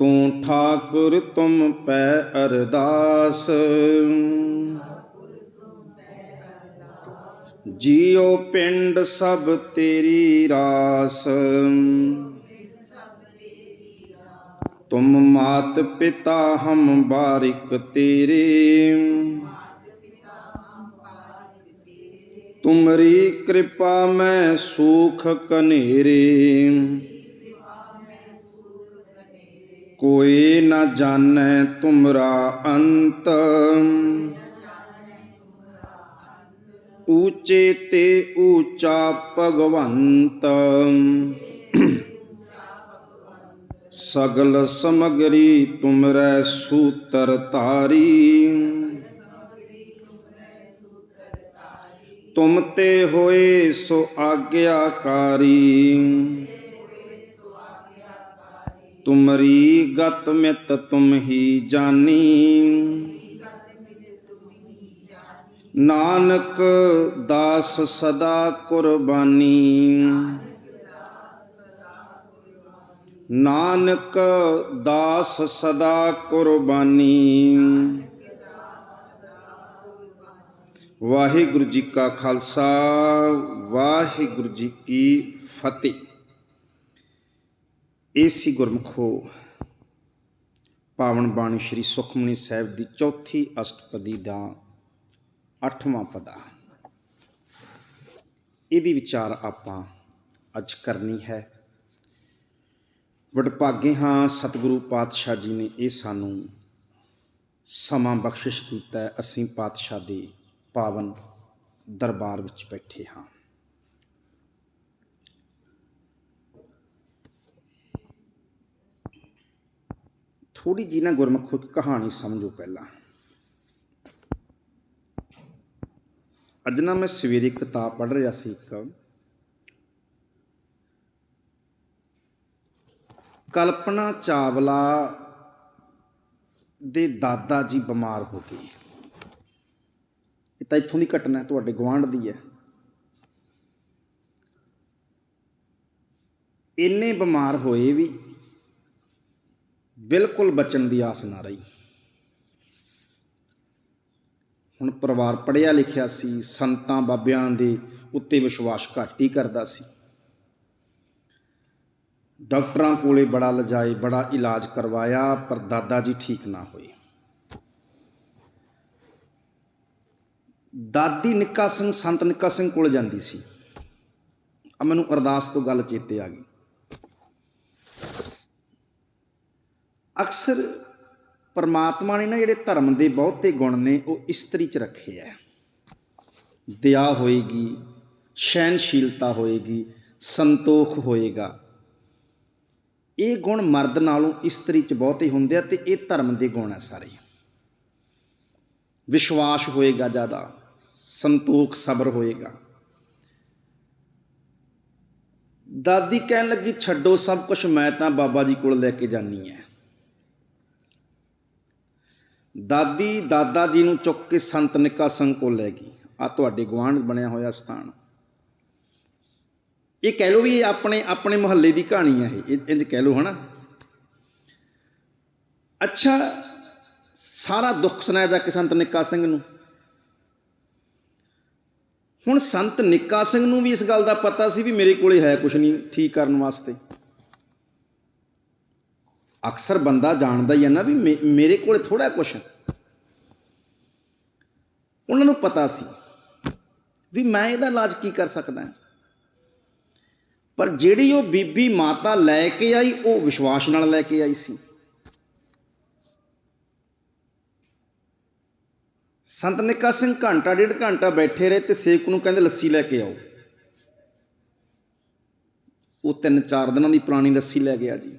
ਤੂੰ ਠਾਕੁਰ ਤੁਮ ਪੈ ਅਰਦਾਸ। ਜੀਉ ਪਿੰਡ ਸਭ ਤੇਰੀ ਰਾਸ। ਤੁਮ ਮਾਤ ਪਿਤਾ ਹਮ ਬਾਰਿਕ ਤੇਰੇ। ਤੁਮਰੀ ਕਿਰਪਾ ਮੈਂ ਸੂਖ ਕਨੇਰੇ। ਕੋਈ ਨਾ ਜਾਣੈ ਤੁਮਰਾ ਅੰਤ। ਊਚੇ ਤੇ ਊਚਾ ਭਗਵੰਤ। ਸਗਲ ਸਮਗਰੀ ਤੁਮਰੈ ਸੂਤਰ ਤਾਰੀ ਤੁਮ ਤੇ ਹੋਏ ਸੋ ਆਗਿਆਕਾਰੀ। ਤੁਮਰੀ ਗਤ ਮਿਤ ਤੁਮ ਹੀ ਜਾਨੀ। ਨਾਨਕ ਦਾਸ ਸਦਾ ਕੁਰਬਾਨੀ। ਨਾਨਕ ਦਾਸ ਸਦਾ ਕੁਰਬਾਨੀ। ਵਾਹਿਗੁਰੂ ਜੀ ਕਾ ਖਾਲਸਾ, ਵਾਹਿਗੁਰੂ ਜੀ ਕੀ ਫਤਿਹ। ਇਹ ਸੀ ਗੁਰਮਖੋ ਪਾਵਨ ਬਾਣੀ ਸ੍ਰੀ ਸੁਖਮਨੀ ਸਾਹਿਬ ਦੀ ਚੌਥੀ ਅਸ਼ਟਪਦੀ ਦਾ 8ਵਾਂ ਪਦਾ। ਇਹਦੀ ਵਿਚਾਰ ਆਪਾਂ ਅੱਜ ਕਰਨੀ ਹੈ। ਵਡਭਾਗੇ ਹਾਂ, ਸਤਿਗੁਰੂ ਪਾਤਸ਼ਾਹ ਜੀ ਨੇ ਇਹ ਸਾਨੂੰ ਸਮਾਂ ਬਖਸ਼ਿਸ਼ ਕੀਤਾ ਅਸੀਂ ਪਾਤਸ਼ਾਹ ਦੇ ਪਾਵਨ ਦਰਬਾਰ ਵਿੱਚ ਬੈਠੇ ਹਾਂ। ਥੋੜੀ ਜੀ ਨਾ ਗੁਰਮੁਖੋ ਇੱਕ ਕਹਾਣੀ ਸਮਝੋ ਪਹਿਲਾਂ। ਅੱਜ ਨਾ ਮੈਂ ਸਵੇਰੇ ਕਿਤਾਬ ਪੜ੍ਹ ਰਿਹਾ ਸੀ ਇੱਕ। ਕਲਪਨਾ ਚਾਵਲਾ ਦੇ ਦਾਦਾ ਜੀ ਬਿਮਾਰ ਹੋ ਗਏ। ਇਹ ਤਾਂ ਇੱਥੋਂ ਦੀ ਘਟਨਾ ਤੁਹਾਡੇ ਗਵਾਂਢ ਦੀ ਹੈ। ਇੰਨੇ ਬਿਮਾਰ ਹੋਏ ਵੀ ਬਿਲਕੁਲ ਬਚਣ ਦੀ ਆਸ ਨਾ ਰਹੀ। ਹੁਣ ਪਰਿਵਾਰ ਪੜਿਆ ਲਿਖਿਆ ਸੀ, ਸੰਤਾਂ ਬਾਬਿਆਂ ਦੇ ਉੱਤੇ ਵਿਸ਼ਵਾਸ ਘੱਟ ਹੀ ਕਰਦਾ ਸੀ। ਡਾਕਟਰਾਂ ਕੋਲੇ ਬੜਾ ਲਜਾਏ, ਬੜਾ ਇਲਾਜ ਕਰਵਾਇਆ, ਪਰ ਦਾਦਾ ਜੀ ਠੀਕ ਨਾ ਹੋਏ। ਦਾਦੀ ਨਿੱਕਾ ਸਿੰਘ, ਸੰਤ ਨਿੱਕਾ ਸਿੰਘ ਕੋਲ ਜਾਂਦੀ ਸੀ। ਆ ਮੈਨੂੰ ਅਰਦਾਸ ਤੋਂ ਗੱਲ ਚੇਤੇ ਆ ਗਈ। ਅਕਸਰ ਪਰਮਾਤਮਾ ਨੇ ਨਾ ਜਿਹੜੇ ਧਰਮ ਦੇ ਬਹੁਤੇ ਗੁਣ ਨੇ, ਉਹ ਇਸਤਰੀ ਚ ਰੱਖੇ ਐ। ਦਇਆ ਹੋਏਗੀ ਸਹਿਨਸ਼ੀਲਤਾ ਹੋਏਗੀ, ਸੰਤੋਖ ਹੋਏਗਾ। ਇਹ ਗੁਣ ਮਰਦ ਨਾਲੋਂ ਇਸਤਰੀ ਚ ਬਹੁਤੇ ਹੁੰਦੇ ਆ ਤੇ ਇਹ ਧਰਮ ਦੇ ਗੁਣ ਆ ਸਾਰੇ। ਵਿਸ਼ਵਾਸ ਹੋਏਗਾ ਜ਼ਿਆਦਾ, ਸੰਤੋਖ ਸਬਰ ਹੋਏਗਾ। ਦਾਦੀ ਕਹਿਣ ਲੱਗੀ, ਛੱਡੋ ਸਭ ਕੁਝ ਮੈਂ ਤਾਂ ਬਾਬਾ ਜੀ ਕੋਲ ਲੈ ਕੇ ਜਾਨੀ ਐ। ਦਾਦੀ, ਦਾਦਾ ਜੀ ਨੂੰ ਚੁੱਕ ਕੇ ਸੰਤ ਨਿੱਕਾ ਸਿੰਘ ਕੋਲ ਲੈ ਗਈ। ਆ ਤੁਹਾਡੇ ਗੁਆਂਢ ਬਣਿਆ ਹੋਇਆ ਸਥਾਨ। ਇਹ ਕਹਿ ਲਓ ਵੀ ਇਹ ਆਪਣੇ ਆਪਣੇ ਮੁਹੱਲੇ ਦੀ ਕਹਾਣੀ ਹੈ ਇਹ। ਇੰਜ ਕਹਿ ਲਓ ਹਨਾ। ਅੱਛਾ, ਸਾਰਾ ਦੁੱਖ ਸੁਣਾਇਆ ਜਾ ਕੇ ਸੰਤ ਨਿੱਕਾ ਸਿੰਘ ਨੂੰ। ਹੁਣ ਸੰਤ ਨਿੱਕਾ ਸਿੰਘ ਨੂੰ ਵੀ ਇਸ ਗੱਲ ਦਾ ਪਤਾ ਸੀ ਵੀ ਮੇਰੇ ਕੋਲੇ ਹੈ ਕੁਝ ਨਹੀਂ ਠੀਕ ਕਰਨ ਵਾਸਤੇ। ਅਕਸਰ ਬੰਦਾ ਜਾਣਦਾ ਹੀ ਹੈ ਨਾ ਵੀ ਮੇ- ਮੇਰੇ ਕੋਲ ਥੋੜਾ ਕੁਛ ਉਹਨਾਂ ਨੂੰ ਪਤਾ ਸੀ ਵੀ ਮੈਂ ਇਹਦਾ ਇਲਾਜ ਕੀ ਕਰ ਸਕਦਾ ਪਰ ਜਿਹੜੀ ਉਹ ਬੀਬੀ ਮਾਤਾ ਲੈ ਕੇ ਆਈ, ਉਹ ਵਿਸ਼ਵਾਸ ਨਾਲ ਲੈ ਕੇ ਆਈ ਸੀ। ਸੰਤ ਨਿੱਕਾ ਸਿੰਘ ਘੰਟਾ, ਡੇਢ ਘੰਟਾ ਬੈਠੇ ਰਹੇ ਤੇ ਸੇਵਕ ਨੂੰ ਕਹਿੰਦੇ, ਲੱਸੀ ਲੈ ਕੇ ਆਓ। ਉਹ ਤਿੰਨ ਚਾਰ ਦਿਨਾਂ ਦੀ ਪੁਰਾਣੀ ਲੱਸੀ ਲੈ ਗਿਆ ਜੀ।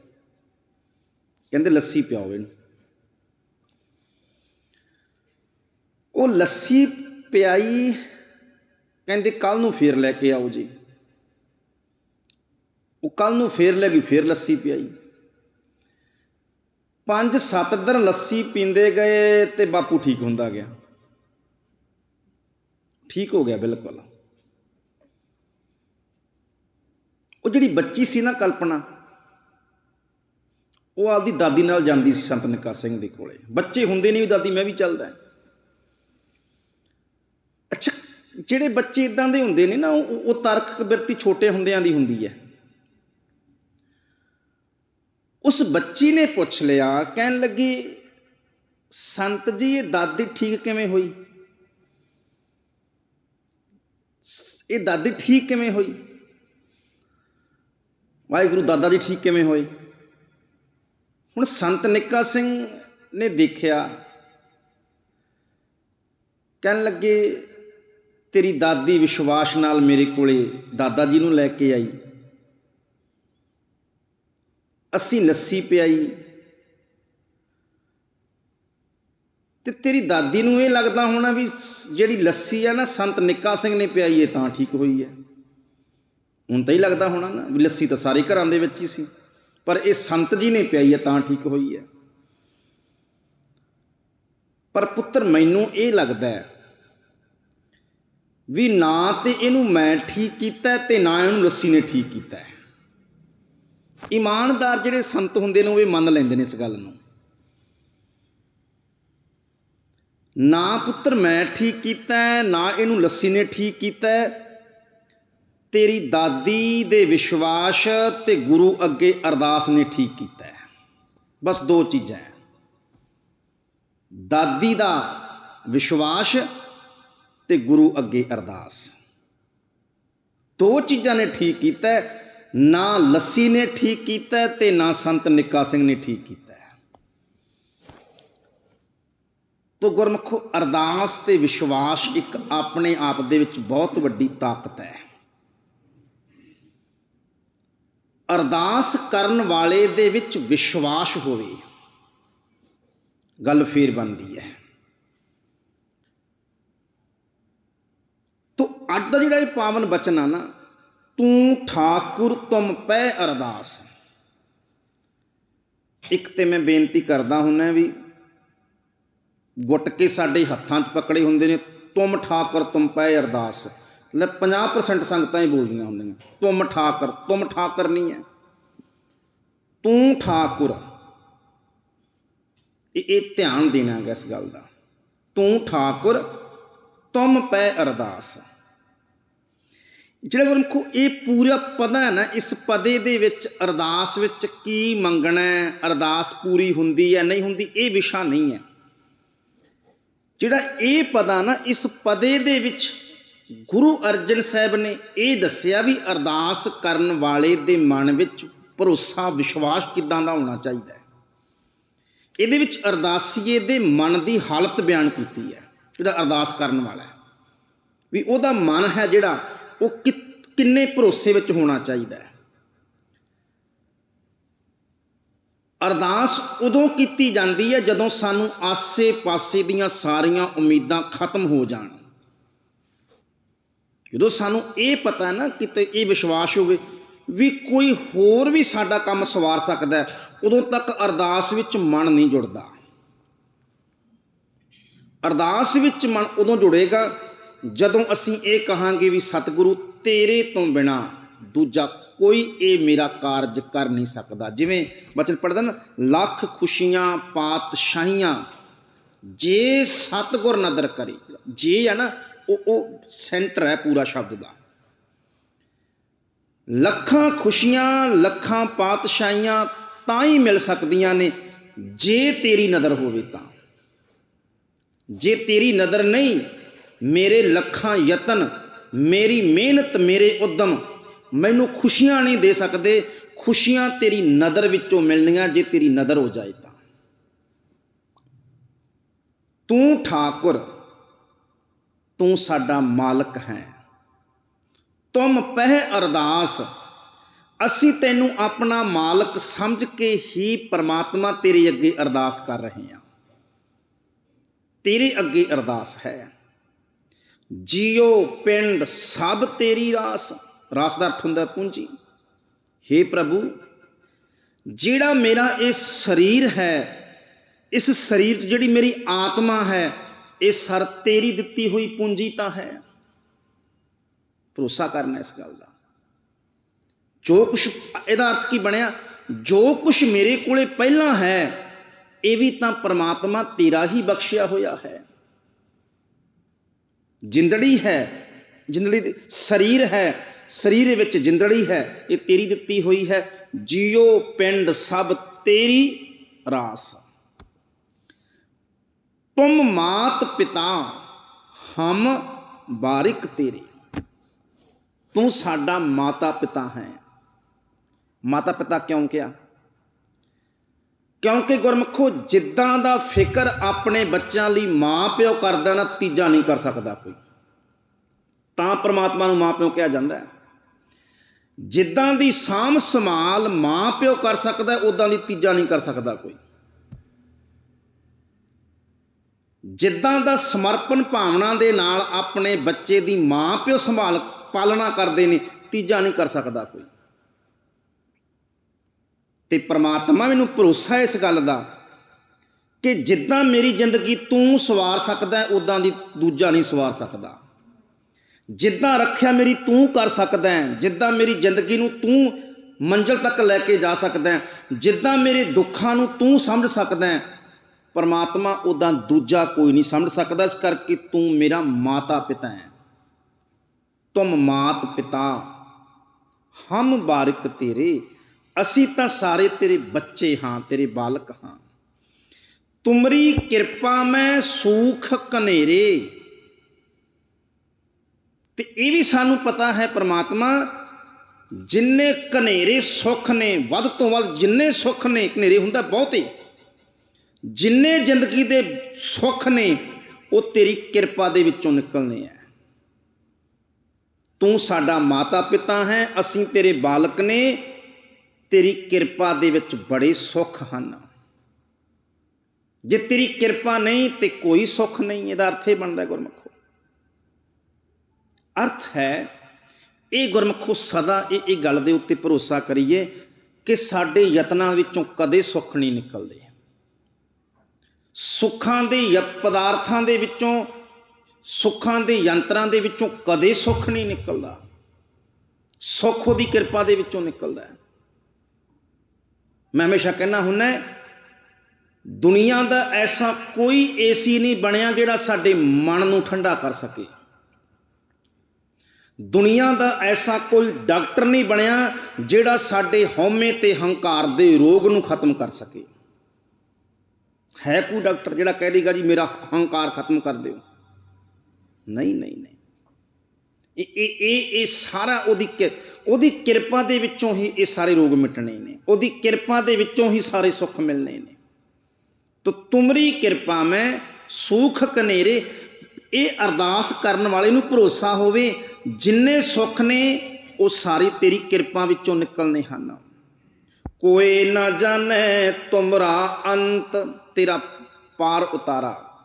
ਕਹਿੰਦੇ ਲੱਸੀ ਪਿਆਓ ਇਹਨੂੰ। ਉਹ ਲੱਸੀ ਪਿਆਈ, ਕਹਿੰਦੇ ਕੱਲ ਨੂੰ ਫੇਰ ਲੈ ਕੇ ਆਓ ਜੀ। ਉਹ ਕੱਲ ਨੂੰ ਫੇਰ ਲੈ ਗਈ, ਫੇਰ ਲੱਸੀ ਪਿਆਈ। ਪੰਜ ਸੱਤ ਦਿਨ ਲੱਸੀ ਪੀਂਦੇ ਗਏ ਤੇ ਬਾਪੂ ਠੀਕ ਹੁੰਦਾ ਗਿਆ। ਠੀਕ ਹੋ ਗਿਆ ਬਿਲਕੁਲ। ਉਹ ਜਿਹੜੀ ਬੱਚੀ ਸੀ ਨਾ ਕਲਪਨਾ ਉਹ ਆਪਦੀ ਦਾਦੀ ਨਾਲ ਜਾਂਦੀ ਸੀ ਸੰਤ ਨਿੱਕਾ ਸਿੰਘ ਦੇ ਕੋਲੇ। ਬੱਚੇ ਹੁੰਦੇ ਨੇ ਵੀ ਦਾਦੀ, ਮੈਂ ਵੀ ਚੱਲਦਾ ਅੱਛਾ, ਜਿਹੜੇ ਬੱਚੇ ਇਦਾਂ ਦੇ ਹੁੰਦੇ ਨੇ ਨਾ, ਉਹ ਉਹ ਤਰਕ ਬਿਰਤੀ ਛੋਟੇ ਹੁੰਦਿਆਂ ਦੀ ਹੁੰਦੀ ਹੈ। ਉਸ ਬੱਚੀ ਨੇ ਪੁੱਛ ਲਿਆ, ਕਹਿਣ ਲੱਗੀ, ਸੰਤ ਜੀ, ਇਹ ਦਾਦੀ ਠੀਕ ਕਿਵੇਂ ਹੋਈ? ਇਹ ਦਾਦੀ ਠੀਕ ਕਿਵੇਂ ਹੋਈ? ਵਾਹਿਗੁਰੂ, ਦਾਦਾ ਜੀ ਠੀਕ ਕਿਵੇਂ ਹੋਏ? ਹੁਣ ਸੰਤ ਨਿੱਕਾ ਸਿੰਘ ਨੇ ਦੇਖਿਆ, ਕਹਿਣ ਲੱਗੇ, ਤੇਰੀ ਦਾਦੀ ਵਿਸ਼ਵਾਸ ਨਾਲ ਮੇਰੇ ਕੋਲੇ ਦਾਦਾ ਜੀ ਨੂੰ ਲੈ ਕੇ ਆਈ। ਅਸੀਂ ਲੱਸੀ ਪਿਆਈ ਤੇ ਤੇਰੀ ਦਾਦੀ ਨੂੰ ਇਹ ਲੱਗਦਾ ਹੋਣਾ ਵੀ ਜਿਹੜੀ ਲੱਸੀ ਆ ਨਾ ਸੰਤ ਨਿੱਕਾ ਸਿੰਘ ਨੇ ਪਿਆਈ ਹੈ ਤਾਂ ਠੀਕ ਹੋਈ ਹੈ। ਹੁਣ ਤਾਂ ਹੀ ਲੱਗਦਾ ਹੋਣਾ ਨਾ ਵੀ ਲੱਸੀ ਤਾਂ ਸਾਰੇ ਘਰਾਂ ਦੇ ਵਿੱਚ ਹੀ ਸੀ। ਪਰ ਇਹ ਸੰਤ ਜੀ ਨੇ ਪਿਆਈ ਹੈ, ਤਾਂ ਠੀਕ ਹੋਈ ਹੈ। ਪਰ ਪੁੱਤਰ, ਮੈਨੂੰ ਇਹ ਲੱਗਦਾ ਹੈ ਵੀ ਨਾ ਤੇ ਇਹਨੂੰ ਮੈਂ ਠੀਕ ਕੀਤਾ ਹੈ ਤੇ ਨਾ ਇਹਨੂੰ ਲੱਸੀ ਨੇ ਠੀਕ ਕੀਤਾ ਇਮਾਨਦਾਰ ਜਿਹੜੇ ਸੰਤ ਹੁੰਦੇ ਨੇ, ਉਹ ਇਹ ਮੰਨ ਲੈਂਦੇ ਨੇ ਇਸ ਗੱਲ ਨੂੰ। ਨਾ ਪੁੱਤਰ ਮੈਂ ਠੀਕ ਕੀਤਾ ਨਾ ਇਹਨੂੰ ਲੱਸੀ ਨੇ ਠੀਕ ਕੀਤਾ ਤੇਰੀ ਦਾਦੀ ਦੇ ਵਿਸ਼ਵਾਸ ਤੇ ਗੁਰੂ ਅੱਗੇ ਅਰਦਾਸ ਨੇ ਠੀਕ ਕੀਤਾ ਹੈ। ਬਸ ਦੋ ਚੀਜ਼ਾਂ ਹੈ। ਦਾਦੀ ਦਾ ਵਿਸ਼ਵਾਸ ਤੇ ਗੁਰੂ ਅੱਗੇ ਅਰਦਾਸ। ਦੋ ਚੀਜ਼ਾਂ ਨੇ ਠੀਕ ਕੀਤਾ ਨਾ ਲੱਸੀ ਨੇ ਠੀਕ ਕੀਤਾ ਹੈ ਤੇ ਨਾ ਸੰਤ ਨਿੱਕਾ ਸਿੰਘ ਨੇ ਠੀਕ ਕੀਤਾ ਹੈ। ਤੋ ਗੁਰਮਖੋ, ਅਰਦਾਸ ਤੇ ਵਿਸ਼ਵਾਸ ਇੱਕ ਆਪਣੇ ਆਪ ਦੇ ਵਿੱਚ ਬਹੁਤ ਵੱਡੀ ਤਾਕਤ ਹੈ। ਅਰਦਾਸ ਕਰਨ ਵਾਲੇ ਦੇ ਵਿੱਚ ਵਿਸ਼ਵਾਸ ਹੋਵੇ, ਗੱਲ ਫੇਰ ਬਣਦੀ ਹੈ। ਤੋ ਅੱਜ ਦਾ ਜਿਹੜਾ ਇਹ ਪਾਵਨ ਬਚਨ ਆ ਨਾ, ਤੂੰ ਠਾਕੁਰ ਤੁਮ ਪੈ ਅਰਦਾਸ। ਇੱਕ ਤੇ ਮੈਂ ਬੇਨਤੀ ਕਰਦਾ ਹੁੰਨਾ ਵੀ ਗੁੱਟ ਕੇ ਸਾਡੇ ਹੱਥਾਂ 'ਚ ਪਕੜੇ ਹੁੰਦੇ ਨੇ, ਤੁਮ ਠਾਕੁਰ ਤੁਮ ਪੈ ਅਰਦਾਸ। ਲੈ 50% ਸੰਗਤਾਂ ਹੀ ਬੋਲਦੀਆਂ ਹੁੰਦੀਆਂ। ਤੁਮ ਠਾਕਰ ਤੁਮ ਠਾਕਰ ਨਹੀਂ ਹੈ ਤੂੰ ਠਾਕੁਰ। ਇਹ ਧਿਆਨ ਦੇਣਾ ਹੈ ਇਸ ਗੱਲ ਦਾ। ਤੂੰ ਠਾਕੁਰ, ਤੁਮ ਪੈ ਅਰਦਾਸ। ਜਿਹੜਾ ਗੁਰਮਖੋ, ਇਹ ਪੂਰਾ ਪਦਾ ਹੈ ਨਾ, ਇਸ ਪਦੇ ਦੇ ਵਿੱਚ ਅਰਦਾਸ ਵਿੱਚ ਕੀ ਮੰਗਣਾ ਹੈ, ਅਰਦਾਸ ਪੂਰੀ ਹੁੰਦੀ ਹੈ, ਨਹੀਂ ਹੁੰਦੀ, ਇਹ ਵਿਸ਼ਾ ਨਹੀਂ ਹੈ। ਜਿਹੜਾ ਇਹ ਪਦਾ ਨਾ, ਇਸ ਪਦੇ ਦੇ ਵਿੱਚ ਗੁਰੂ ਅਰਜਨ ਸਾਹਿਬ ਨੇ ਇਹ ਦੱਸਿਆ ਵੀ ਅਰਦਾਸ ਕਰਨ ਵਾਲੇ ਦੇ ਮਨ ਵਿੱਚ ਭਰੋਸਾ, ਵਿਸ਼ਵਾਸ ਕਿਦਾਂ ਦਾ ਹੋਣਾ ਚਾਹੀਦਾ ਹੈ? ਇਹਦੇ ਵਿੱਚ ਅਰਦਾਸੀਏ ਦੇ ਮਨ ਦੀ ਹਾਲਤ ਬਿਆਨ ਕੀਤੀ ਹੈ, ਜਿਹੜਾ ਅਰਦਾਸ ਕਰਨ ਵਾਲਾ ਹੈ। ਵੀ ਉਹਦਾ ਮਨ ਹੈ ਜਿਹੜਾ ਉਹ ਕਿ- ਕਿੰਨੇ ਭਰੋਸੇ ਵਿੱਚ ਹੋਣਾ ਚਾਹੀਦਾ ਹੈ? ਅਰਦਾਸ ਉਦੋਂ ਕੀਤੀ ਜਾਂਦੀ ਹੈ ਜਦੋਂ ਸਾਨੂੰ ਆਸੇ-ਪਾਸੇ ਦੀਆਂ ਸਾਰੀਆਂ ਉਮੀਦਾਂ ਖਤਮ ਹੋ ਜਾਣ। ਜਦੋਂ ਸਾਨੂੰ ਇਹ ਪਤਾ ਨਾ ਕਿਤੇ ਇਹ ਵਿਸ਼ਵਾਸ ਹੋਵੇ ਵੀ ਕੋਈ ਹੋਰ ਵੀ ਸਾਡਾ ਕੰਮ ਸਵਾਰ ਸਕਦਾ ਉਦੋਂ ਤੱਕ ਅਰਦਾਸ ਵਿੱਚ ਮਨ ਨਹੀਂ ਜੁੜਦਾ। ਅਰਦਾਸ ਵਿੱਚ ਮਨ ਉਦੋਂ ਜੁੜੇਗਾ ਜਦੋਂ ਅਸੀਂ ਇਹ ਕਹਾਂਗੇ ਵੀ, ਸਤਿਗੁਰੂ, ਤੇਰੇ ਤੋਂ ਬਿਨਾ ਦੂਜਾ ਕੋਈ ਇਹ ਮੇਰਾ ਕਾਰਜ ਕਰ ਨਹੀਂ ਸਕਦਾ। ਜਿਵੇਂ ਬਚਨ ਪੜਦਾ ਨਾ, ਲੱਖ ਖੁਸ਼ੀਆਂ, ਪਾਤਸ਼ਾਹੀਆਂ, ਜੇ ਸਤਿਗੁਰ ਨਦਰ ਕਰੇ। ਜੇ ਹੈ ਨਾ ਉਹ ਉਹ ਸੈਂਟਰ ਹੈ ਪੂਰਾ ਸ਼ਬਦ ਦਾ। ਲੱਖਾਂ ਖੁਸ਼ੀਆਂ, ਲੱਖਾਂ ਪਾਤਸ਼ਾਹੀਆਂ ਤਾਂ ਹੀ ਮਿਲ ਸਕਦੀਆਂ ਨੇ ਜੇ ਤੇਰੀ ਨਜ਼ਰ ਹੋਵੇ ਤਾਂ। ਜੇ ਤੇਰੀ ਨਜ਼ਰ ਨਹੀਂ, ਮੇਰੇ ਲੱਖਾਂ ਯਤਨ, ਮੇਰੀ ਮਿਹਨਤ, ਮੇਰੇ ਉਦਮ ਮੈਨੂੰ ਖੁਸ਼ੀਆਂ ਨਹੀਂ ਦੇ ਸਕਦੇ, ਖੁਸ਼ੀਆਂ ਤੇਰੀ ਨਜ਼ਰ ਵਿੱਚੋਂ ਮਿਲਣੀਆਂ ਜੇ ਤੇਰੀ ਨਜ਼ਰ ਹੋ ਜਾਏ ਤਾਂ। ਤੂੰ ਠਾਕੁਰ ਤੂੰ ਸਾਡਾ ਮਾਲਕ ਹੈ। ਤੁਮ ਪਹਿ ਅਰਦਾਸ, ਅਸੀਂ ਤੈਨੂੰ ਆਪਣਾ ਮਾਲਕ ਸਮਝ ਕੇ ਹੀ ਪਰਮਾਤਮਾ ਤੇਰੇ ਅੱਗੇ ਅਰਦਾਸ ਕਰ ਰਹੇ ਹਾਂ। ਤੇਰੇ ਅੱਗੇ ਅਰਦਾਸ ਹੈ। ਜੀਓ ਪਿੰਡ ਸਭ ਤੇਰੀ ਰਾਸ। ਰਾਸ ਦਾ ਅਰਥ ਹੁੰਦਾ ਪੂੰਜੀ हे ਪ੍ਰਭੂ, ਜਿਹੜਾ ਮੇਰਾ ਇਹ ਸਰੀਰ ਹੈ, ਇਸ ਸਰੀਰ 'ਚ ਜਿਹੜੀ ਮੇਰੀ ਆਤਮਾ ਹੈ ਇਹ ਸਰ ਤੇਰੀ ਦਿੱਤੀ ਹੋਈ ਪੂੰਜੀ ਤਾਂ ਹੈ। ਭਰੋਸਾ ਕਰਨਾ ਇਸ ਗੱਲ ਦਾ। ਜੋ ਕੁਛ, ਇਹਦਾ ਅਰਥ ਕੀ ਬਣਿਆ? ਜੋ ਕੁਝ ਮੇਰੇ ਕੋਲੇ ਪਹਿਲਾਂ ਹੈ, ਇਹ ਵੀ ਤਾਂ ਪ੍ਰਮਾਤਮਾ ਤੇਰਾ ਹੀ ਬਖਸ਼ਿਆ ਹੋਇਆ ਹੈ। ਜਿੰਦੜੀ ਹੈ, ਜਿੰਦੜੀ ਸਰੀਰ ਹੈ, ਸਰੀਰ ਵਿੱਚ ਜਿੰਦੜੀ ਹੈ, ਇਹ ਤੇਰੀ ਦਿੱਤੀ ਹੋਈ ਹੈ। ਜੀਓ ਪਿੰਡ ਸਭ ਤੇਰੀ ਰਾਸ। ਤੁਮ ਮਾਤ ਪਿਤਾ, ਹਮ ਬਾਰਿਕ ਤੇਰੇ। ਤੂੰ ਸਾਡਾ ਮਾਤਾ ਪਿਤਾ ਹੈ। ਮਾਤਾ ਪਿਤਾ ਕਿਉਂ ਕਿਹਾ? ਕਿਉਂਕਿ ਗੁਰਮਖੋ, ਜਿੱਦਾਂ ਦਾ ਫਿਕਰ ਆਪਣੇ ਬੱਚਿਆਂ ਲਈ ਮਾਂ ਪਿਓ ਕਰਦਾ ਨਾ, ਤੀਜਾ ਨਹੀਂ ਕਰ ਸਕਦਾ ਕੋਈ। ਤਾਂ ਪ੍ਰਮਾਤਮਾ ਨੂੰ ਮਾਂ ਪਿਓ ਕਿਹਾ ਜਾਂਦਾ ਹੈ। ਜਿੱਦਾਂ ਦੀ ਸਾਂਭ ਸੰਭਾਲ ਮਾਂ ਪਿਓ ਕਰ ਸਕਦਾ ਉਦਾਂ ਦੀ ਤੀਜਾ ਨਹੀਂ ਕਰ ਸਕਦਾ ਕੋਈ। ਜਿੱਦਾਂ ਦਾ ਸਮਰਪਣ ਭਾਵਨਾ ਦੇ ਨਾਲ ਆਪਣੇ ਬੱਚੇ ਦੀ ਮਾਂ ਪਿਓ ਸੰਭਾਲ ਪਾਲਣਾ ਕਰਦੇ ਨੇ, ਤੀਜਾ ਨਹੀਂ ਕਰ ਸਕਦਾ ਕੋਈ। ਤੇ ਪ੍ਰਮਾਤਮਾ ਮੈਨੂੰ ਭਰੋਸਾ ਇਸ ਗੱਲ ਦਾ ਕਿ ਜਿੱਦਾਂ ਮੇਰੀ ਜ਼ਿੰਦਗੀ ਤੂੰ ਸਵਾਰ ਸਕਦਾ ਉਦਾਂ ਦੀ ਦੂਜਾ ਨਹੀਂ ਸਵਾਰ ਸਕਦਾ। ਜਿੱਦਾਂ ਰੱਖਿਆ ਮੇਰੀ ਤੂੰ ਕਰ ਸਕਦਾ ਜਿੱਦਾਂ ਮੇਰੀ ਜ਼ਿੰਦਗੀ ਨੂੰ ਤੂੰ ਮੰਜ਼ਲ ਤੱਕ ਲੈ ਕੇ ਜਾ ਸਕਦਾ ਜਿੱਦਾਂ ਮੇਰੇ ਦੁੱਖਾਂ ਨੂੰ ਤੂੰ ਸਮਝ ਸਕਦਾ ਪਰਮਾਤਮਾ ਉਦਾਂ ਦੂਜਾ ਕੋਈ ਨਹੀਂ ਸਮਝ ਸਕਦਾ। ਇਸ ਕਰਕੇ ਤੂੰ ਮੇਰਾ ਮਾਤਾ ਪਿਤਾ ਹੈ। ਤੁਮ ਮਾਤ ਪਿਤਾ ਹਮ ਬਾਰਿਕ ਤੇਰੇ। ਅਸੀਂ ਤਾਂ ਸਾਰੇ ਤੇਰੇ ਬੱਚੇ ਹਾਂ, ਤੇਰੇ ਬਾਲਕ ਹਾਂ। ਤੁਮਰੀ ਕਿਰਪਾ ਮੈਂ ਸੂਖ ਕਨੇਰੇ ਤੇ ਇਹ ਵੀ ਸਾਨੂੰ ਪਤਾ ਹੈ ਪ੍ਰਮਾਤਮਾ, ਜਿੰਨੇ ਕਨੇਰੇ ਸੁੱਖ ਨੇ, ਵੱਧ ਤੋਂ ਵੱਧ ਜਿੰਨੇ ਸੁੱਖ ਨੇ ਕਨੇਰੇ ਹੁੰਦਾ ਬਹੁਤੇ ਜਿੰਨੇ ਜ਼ਿੰਦਗੀ ਦੇ ਸੁੱਖ ਨੇ, ਉਹ ਤੇਰੀ ਕਿਰਪਾ ਦੇ ਵਿੱਚੋਂ ਨਿਕਲਨੇ ਆ ਤੂੰ ਸਾਡਾ ਮਾਤਾ ਪਿਤਾ ਹੈ, ਅਸੀਂ ਤੇਰੇ ਬਾਲਕ ਨੇ, ਤੇਰੀ ਕਿਰਪਾ ਦੇ ਵਿੱਚ ਬੜੇ ਸੁੱਖ ਹਨ। ਜੇ ਤੇਰੀ ਕਿਰਪਾ ਨਹੀਂ, ਤੇ ਕੋਈ ਸੁੱਖ ਨਹੀਂ, ਇਹਦਾ ਅਰਥ ਇਹ ਬਣਦਾ ਗੁਰਮਖੋ। ਅਰਥ ਹੈ, ਇਹ ਗੁਰਮਖੋ ਸਦਾ ਇਹ ਇਹ ਗੱਲ ਦੇ ਉੱਤੇ ਭਰੋਸਾ ਕਰੀਏ ਕਿ ਸਾਡੇ ਯਤਨਾਂ ਵਿੱਚੋਂ ਕਦੇ ਸੁੱਖ ਨਹੀਂ ਨਿਕਲਦੇ। ਸੁੱਖਾਂ ਦੇ य ਪਦਾਰਥਾਂ ਦੇ ਵਿੱਚੋਂ, ਸੁੱਖਾਂ ਦੇ ਯੰਤਰਾਂ ਦੇ ਵਿੱਚੋਂ ਕਦੇ ਸੁੱਖ ਨਹੀਂ ਨਿਕਲਦਾ। ਸੁੱਖ ਉਹਦੀ ਕਿਰਪਾ ਦੇ ਵਿੱਚੋਂ ਨਿਕਲਦਾ ਹੈ। ਮੈਂ ਹਮੇਸ਼ਾ ਕਹਿੰਦਾ ਹੁੰਨਾ ਦੁਨੀਆ ਦਾ ਐਸਾ ਕੋਈ ਏਸੀ ਨਹੀਂ ਬਣਿਆ ਜਿਹੜਾ ਸਾਡੇ ਮਨ ਨੂੰ ਠੰਡਾ ਕਰ ਸਕੇ। ਦੁਨੀਆ ਦਾ ਐਸਾ ਕੋਈ ਡਾਕਟਰ ਨਹੀਂ ਬਣਿਆ ਜਿਹੜਾ ਸਾਡੇ ਹਉਮੈ ਤੇ ਹੰਕਾਰ ਦੇ ਰੋਗ ਨੂੰ ਖਤਮ ਕਰ ਸਕੇ। ਹੈ ਕੋਈ ਡਾਕਟਰ ਜਿਹੜਾ ਕਹਿ ਦੇਗਾ ਜੀ ਮੇਰਾ ਹੰਕਾਰ ਖਤਮ ਕਰ ਦਿਓ। ਨਹੀਂ ਨਹੀਂ ਨਹੀਂ। ਇਹ ਇਹ ਇਹ ਸਾਰਾ ਉਹਦੀ ਕਿ- ਉਹਦੀ ਕਿਰਪਾ ਦੇ ਵਿੱਚੋਂ ਹੀ ਇਹ ਸਾਰੇ ਰੋਗ ਮਿਟਣੇ ਨੇ। ਉਹਦੀ ਕਿਰਪਾ ਦੇ ਵਿੱਚੋਂ ਹੀ ਸਾਰੇ ਸੁੱਖ ਮਿਲਣੇ ਨੇ। ਤੋ ਤੁਮਰੀ ਕਿਰਪਾ ਮੈਂ ਸੂਖ ਕਨੇਰੇ, ਇਹ ਅਰਦਾਸ ਕਰਨ ਵਾਲੇ ਨੂੰ ਭਰੋਸਾ ਹੋਵੇ, ਜਿੰਨੇ ਸੁੱਖ ਨੇ, ਉਹ ਸਾਰੇ ਤੇਰੀ ਕਿਰਪਾ ਵਿੱਚੋਂ ਨਿਕਲਨੇ ਹਨ। ਕੋਈ ਨਾ ਜਾਣੈ ਤੁਮਰਾ ਅੰਤ, ਤੇਰਾ ਪਾਰ ਉਤਾਰਾ।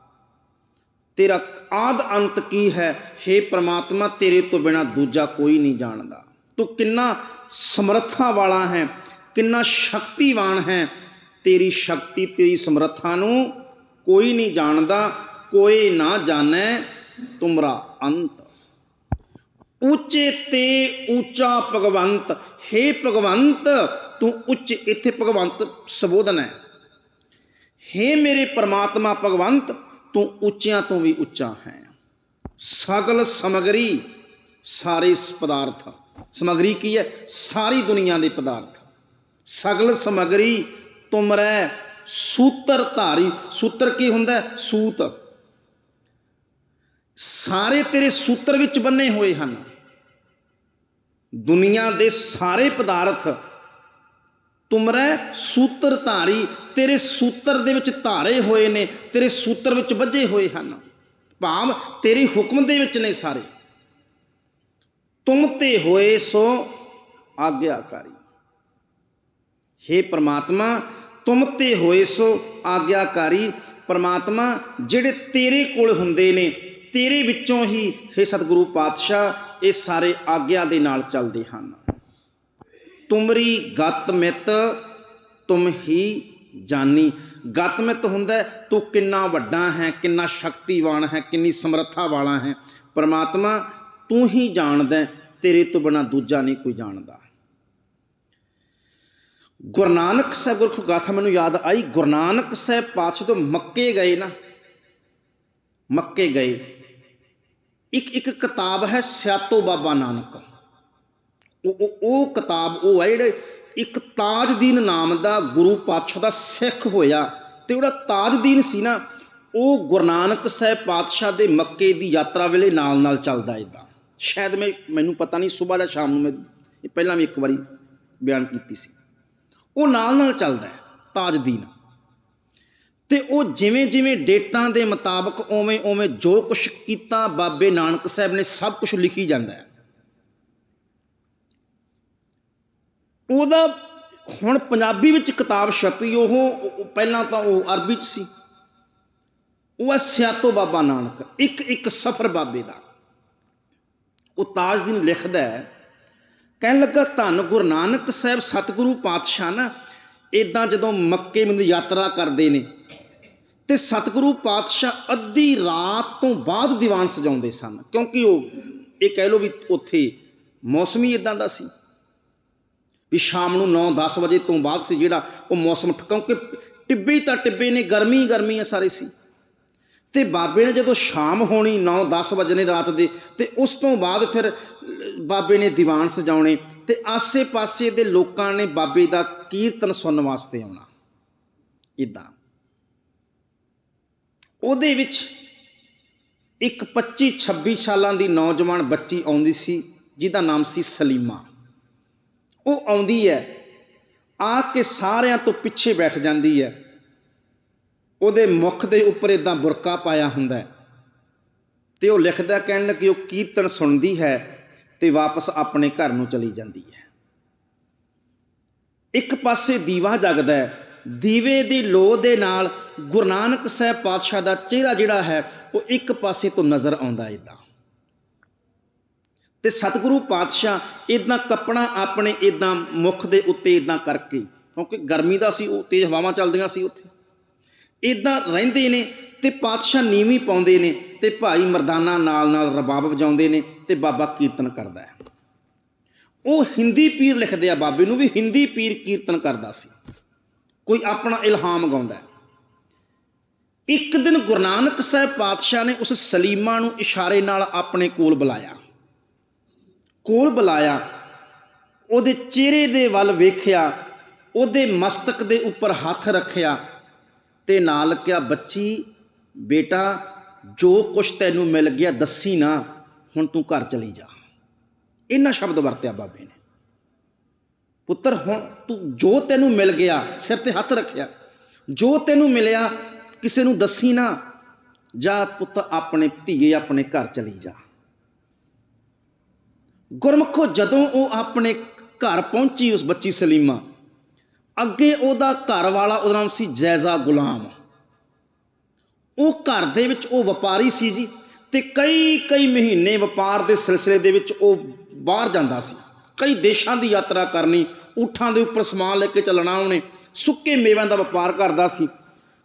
ਤੇਰਾ ਆਦ ਅੰਤ ਕੀ ਹੈ? हे ਪ੍ਰਮਾਤਮਾ, ਤੇਰੇ ਤੋਂ ਬਿਨਾ ਦੂਜਾ ਕੋਈ ਨਹੀਂ ਜਾਣਦਾ। ਤੂੰ ਕਿੰਨਾ ਸਮਰੱਥਾ ਵਾਲਾ ਹੈ, ਕਿੰਨਾ ਸ਼ਕਤੀਵਾਨ ਹੈ। ਤੇਰੀ ਸ਼ਕਤੀ, ਤੇਰੀ ਸਮਰੱਥਾ ਨੂੰ ਕੋਈ ਨਹੀਂ ਜਾਣਦਾ, ਕੋਈ ਨਾ ਜਾਣੈ ਤੁਮਰਾ ਅੰਤ। ਉੱਚੇ ਤੇ ਉੱਚਾ ਭਗਵੰਤ हे ਭਗਵੰਤ ਤੂੰ ਉੱਚ ਇੱਥੇ ਭਗਵੰਤ ਸੰਬੋਧਨ ਹੈ। हे ਮੇਰੇ ਪ੍ਰਮਾਤਮਾ ਭਗਵੰਤ, ਤੂੰ ਉੱਚਿਆਂ ਤੋਂ ਵੀ ਉੱਚਾ ਹੈ। ਸਗਲ ਸਮਗਰੀ, ਸਾਰੇ ਪਦਾਰਥ। ਸਮਗਰੀ ਕੀ ਹੈ? ਸਾਰੀ ਦੁਨੀਆ ਦੇ ਪਦਾਰਥ। ਸਗਲ ਸਮਗਰੀ, ਤੁਮਰੈ ਸੂਤਰ ਧਾਰੀ। ਸੂਤਰ ਕੀ ਹੁੰਦਾ ਹੈ? ਸੂਤ। ਸਾਰੇ ਤੇਰੇ ਸੂਤਰ ਵਿੱਚ ਬੰਨੇ ਹੋਏ ਹਨ। ਦੁਨੀਆ ਦੇ ਸਾਰੇ ਪਦਾਰਥ ਤੁਮਰੈ ਸੂਤਰ ਧਾਰੀ, ਤੇਰੇ ਸੂਤਰ ਦੇ ਵਿੱਚ ਧਾਰੇ ਹੋਏ ਨੇ, ਤੇਰੇ ਸੂਤਰ ਵਿੱਚ ਵੱਜੇ ਹੋਏ ਹਨ। ਭਾਵ ਤੇਰੇ ਹੁਕਮ ਦੇ ਵਿੱਚ ਨੇ ਸਾਰੇ। ਤੁਮ ਤੇ ਹੋਏ ਸੋ ਆਗਿਆਕਾਰੀ। हे ਪ੍ਰਮਾਤਮਾ, ਤੁਮ ਤੇ ਹੋਏ ਸੋ ਆਗਿਆਕਾਰੀ। ਪ੍ਰਮਾਤਮਾ, ਜਿਹੜੇ ਤੇਰੇ ਕੋਲ ਹੁੰਦੇ ਨੇ, ਤੇਰੇ ਵਿੱਚੋਂ ਹੀ हे ਸਤਿਗੁਰੂ ਪਾਤਸ਼ਾਹ, ਇਹ ਸਾਰੇ ਆਗਿਆ ਦੇ ਨਾਲ ਚੱਲਦੇ ਹਨ। ਤੁਮਰੀ ਗਤ ਮਿਤ, ਤੁਮ ਹੀ ਜਾਨੀ। ਗਤ ਮਿਤ ਹੁੰਦਾ, ਤੂੰ ਕਿੰਨਾ ਵੱਡਾ ਹੈ, ਕਿੰਨਾ ਸ਼ਕਤੀਵਾਨ ਹੈ, ਕਿੰਨੀ ਸਮਰੱਥਾ ਵਾਲਾ ਹੈ। ਪਰਮਾਤਮਾ, ਤੂੰ ਹੀ ਜਾਣਦਾ, ਤੇਰੇ ਤੋਂ ਬਿਨਾ ਦੂਜਾ ਨਹੀਂ ਕੋਈ ਜਾਣਦਾ। ਗੁਰੂ ਨਾਨਕ ਸਾਹਿਬ ਗੁਰਖ ਗਾਥਾ ਮੈਨੂੰ ਯਾਦ ਆਈ। ਗੁਰੂ ਨਾਨਕ ਸਾਹਿਬ ਪਾਤਸ਼ਾਹ ਤੋਂ ਮੱਕੇ ਗਏ ਨਾ, ਮੱਕੇ ਗਏ। ਇੱਕ ਇੱਕ ਕਿਤਾਬ ਹੈ, ਸਿਆਤੋ ਬਾਬਾ ਨਾਨਕ। ਉਹ ਉਹ ਕਿਤਾਬ ਉਹ ਹੈ ਜਿਹੜੇ ਇੱਕ ਤਾਜਦੀਨ ਨਾਮ ਦਾ ਗੁਰੂ ਪਾਤਸ਼ਾਹ ਦਾ ਸਿੱਖ ਹੋਇਆ ਤੇ ਉਹਦਾ ਤਾਜਦੀਨ ਸੀ ਨਾ, ਉਹ ਗੁਰੂ ਨਾਨਕ ਸਾਹਿਬ ਪਾਤਸ਼ਾਹ ਦੇ ਮੱਕੇ ਦੀ ਯਾਤਰਾ ਵੇਲੇ ਨਾਲ ਨਾਲ ਚੱਲਦਾ ਇਦਾਂ ਸ਼ਾਇਦ ਮੈਂ, ਮੈਨੂੰ ਪਤਾ ਨਹੀਂ, ਸਵੇਰ ਜਾਂ ਸ਼ਾਮ ਨੂੰ ਮੈਂ ਇਹ ਪਹਿਲਾਂ ਵੀ ਇੱਕ ਵਾਰੀ ਬਿਆਨ ਕੀਤੀ ਸੀ। ਉਹ ਨਾਲ ਨਾਲ ਚੱਲਦਾ ਹੈ, ਤਾਜਦੀਨ। ਤੇ ਉਹ ਜਿਵੇਂ ਜਿਵੇਂ ਡੇਟਾਂ ਦੇ ਮੁਤਾਬਕ ਉਵੇਂ ਉਵੇਂ ਜੋ ਕੁਝ ਕੀਤਾ ਬਾਬੇ ਨਾਨਕ ਸਾਹਿਬ ਨੇ ਸਭ ਕੁਝ ਲਿਖੀ ਜਾਂਦਾ ਹੈ। ਉਹਦਾ ਹੁਣ ਪੰਜਾਬੀ ਵਿੱਚ ਕਿਤਾਬ ਛਪੀ, ਉਹ ਪਹਿਲਾਂ ਤਾਂ ਉਹ ਅਰਬੀ ਚ ਸੀ। ਉਹ ਹੈ ਸਿਆਤੋ ਬਾਬਾ ਨਾਨਕ, ਇੱਕ ਇੱਕ ਸਫਰ ਬਾਬੇ ਦਾ। ਉਹ ਤਾਜਦੀਨ ਲਿਖਦਾ ਹੈ, ਕਹਿਣ ਲੱਗਾ, ਧੰਨ ਗੁਰੂ ਨਾਨਕ ਸਾਹਿਬ, ਸਤਿਗੁਰੂ ਪਾਤਸ਼ਾਹ ਨਾ ਇਦਾਂ ਜਦੋਂ ਮੱਕੇ ਦੀ ਯਾਤਰਾ ਕਰਦੇ ਨੇ, ਤੇ ਸਤਿਗੁਰੂ ਪਾਤਸ਼ਾਹ ਅੱਧੀ ਰਾਤ ਤੋਂ ਬਾਅਦ ਦੀਵਾਨ ਸਜਾਉਂਦੇ ਸਨ, ਕਿਉਂਕਿ ਉਹ, ਇਹ ਕਹਿ ਲਓ ਵੀ ਉੱਥੇ ਮੌਸਮ ਹੀ ਇਦਾਂ ਦਾ ਸੀ। ਵੀ ਸ਼ਾਮ ਨੂੰ 9-10 ਵਜੇ ਤੋਂ ਬਾਅਦ ਸੀ ਜਿਹੜਾ ਉਹ ਮੌਸਮ ਠ- ਕਿਉਂਕਿ ਟਿੱਬੇ ਤਾਂ ਟਿੱਬੇ ਨੇ ਗਰਮੀ ਹੀ ਗਰਮੀ ਆ ਸਾਰੇ ਸੀ। ਤੇ ਬਾਬੇ ਨੇ ਜਦੋਂ ਸ਼ਾਮ ਹੋਣੀ 9-10 ਵਜੇ ਰਾਤ ਦੇ, ਤੇ ਉਸ ਤੋਂ ਬਾਅਦ ਫਿਰ ਬਾਬੇ ਨੇ ਦੀਵਾਨ ਸਜਾਉਣੇ ਤੇ ਆਸੇ-ਪਾਸੇ ਦੇ ਲੋਕਾਂ ਨੇ ਬਾਬੇ ਦਾ ਕੀਰਤਨ ਸੁਣਨ ਵਾਸਤੇ ਆਉਣਾ। ਇਦਾਂ ਉਹਦੇ ਵਿੱਚ ਇੱਕ 25-26 ਸਾਲਾਂ ਦੀ ਨੌਜਵਾਨ ਬੱਚੀ ਆਉਂਦੀ ਸੀ, ਜਿਹਦਾ ਨਾਮ ਸੀ ਸਲੀਮਾ। ਉਹ ਆਉਂਦੀ ਹੈ, ਆ ਕੇ ਸਾਰਿਆਂ ਤੋਂ ਪਿੱਛੇ ਬੈਠ ਜਾਂਦੀ ਹੈ। ਉਹਦੇ ਮੁਖ ਦੇ ਉੱਪਰ ਇਦਾਂ ਬੁਰਕਾ ਪਾਇਆ ਹੁੰਦਾ ਹੈ। ਤੇ ਉਹ ਲਿਖਦਾ ਕਹਿਣ ਲੱਗੀ ਉਹ ਕੀਰਤਨ ਸੁਣਦੀ ਹੈ ਤੇ ਵਾਪਸ ਆਪਣੇ ਘਰ ਨੂੰ ਚਲੀ ਜਾਂਦੀ ਹੈ। ਇੱਕ ਪਾਸੇ ਦੀਵਾ ਜਗਦਾ ਹੈ, ਦੀਵੇ ਦੀ ਲੋ ਦੇ ਨਾਲ ਗੁਰੂ ਨਾਨਕ ਸਾਹਿਬ ਪਾਤਸ਼ਾਹ ਦਾ ਚਿਹਰਾ ਜਿਹੜਾ ਹੈ, ਉਹ ਇੱਕ ਪਾਸੇ ਤੋਂ ਨਜ਼ਰ ਆਉਂਦਾ ਇਦਾਂ ਤੇ ਸਤਿਗੁਰੂ ਪਾਤਸ਼ਾਹ ਇਦਾਂ ਕੱਪੜਾ ਆਪਣੇ ਇਦਾਂ ਮੁਖ ਦੇ ਉੱਤੇ ਇਦਾਂ ਕਰਕੇ, ਕਿਉਂਕਿ ਗਰਮੀ ਦਾ ਸੀ ਉਹ, ਤੇਜ਼ ਹਵਾਵਾਂ ਚੱਲਦੀਆਂ ਸੀ ਉੱਥੇ। ਇਦਾਂ ਰਹਿੰਦੇ ਨੇ ਤੇ ਪਾਤਸ਼ਾਹ ਨੀਵੀਂ ਪਾਉਂਦੇ ਨੇ ਤੇ ਭਾਈ ਮਰਦਾਨਾ ਨਾਲ ਨਾਲ ਰਬਾਬ ਵਜਾਉਂਦੇ ਨੇ ਤੇ ਬਾਬਾ ਕੀਰਤਨ ਕਰਦਾ ਹੈ। ਉਹ ਹਿੰਦੀ ਪੀਰ ਲਿਖਦੇ ਆ ਬਾਬੇ ਨੂੰ ਵੀ ਹਿੰਦੀ ਪੀਰ ਕੀਰਤਨ ਕਰਦਾ ਸੀ। ਕੋਈ ਆਪਣਾ ਇਲਹਾਮ ਗਾਉਂਦਾ ਇੱਕ ਦਿਨ ਗੁਰੂ ਨਾਨਕ ਸਾਹਿਬ ਪਾਤਸ਼ਾਹ ਨੇ ਉਸ ਸਲੀਮਾ ਨੂੰ ਇਸ਼ਾਰੇ ਨਾਲ ਆਪਣੇ ਕੋਲ ਬੁਲਾਇਆ। ਕੋਲ ਬੁਲਾਇਆ, ਉਹਦੇ ਚਿਹਰੇ ਦੇ ਵੱਲ ਵੇਖਿਆ, ਉਹਦੇ ਮਸਤਕ ਦੇ ਉੱਪਰ ਹੱਥ ਰੱਖਿਆ ਤੇ ਨਾਲ ਕਿਹਾ, ਬੱਚੀ, ਬੇਟਾ, ਜੋ ਕੁਛ ਤੈਨੂੰ ਮਿਲ ਗਿਆ ਦੱਸੀ ਨਾ, ਹੁਣ ਤੂੰ ਘਰ ਚਲੀ ਜਾ। ਇਹਨਾਂ ਸ਼ਬਦ ਵਰਤਿਆ ਬਾਬੇ ਨੇ। ਪੁੱਤਰ, ਹੁਣ ਤੂੰ ਜੋ ਤੈਨੂੰ ਮਿਲ ਗਿਆ, ਸਿਰ ਤੇ ਹੱਥ ਰੱਖਿਆ, ਜੋ ਤੈਨੂੰ ਮਿਲਿਆ, ਕਿਸੇ ਨੂੰ ਦੱਸੀ ਨਾ, ਜਾ ਪੁੱਤ ਆਪਣੇ ਧੀਏ ਆਪਣੇ ਘਰ ਚਲੀ ਜਾ। ਗੁਰਮਖੋ, ਜਦੋਂ ਉਹ ਆਪਣੇ ਘਰ ਪਹੁੰਚੀ ਉਸ ਬੱਚੀ ਸਲੀਮਾ, ਅੱਗੇ ਉਹਦਾ ਘਰ ਵਾਲਾ ਉਹਦਾ ਨਾਮ ਸੀ ਜੈਜ਼ਾ ਗੁਲਾਮ। ਉਹ ਘਰ ਦੇ ਵਿੱਚ ਉਹ ਵਪਾਰੀ ਸੀ ਜੀ ਤੇ ਕਈ ਕਈ ਮਹੀਨੇ ਵਪਾਰ ਦੇ ਸਿਲਸਿਲੇ ਦੇ ਵਿੱਚ ਉਹ ਬਾਹਰ ਜਾਂਦਾ ਸੀ। ਕਈ ਦੇਸ਼ਾਂ ਦੀ ਯਾਤਰਾ ਕਰਨੀ, ਊਠਾਂ ਦੇ ਉੱਪਰ ਸਮਾਨ ਲੈ ਕੇ ਚੱਲਣਾ ਉਹਨੇ, ਸੁੱਕੇ ਮੇਵਿਆਂ ਦਾ ਵਪਾਰ ਕਰਦਾ ਸੀ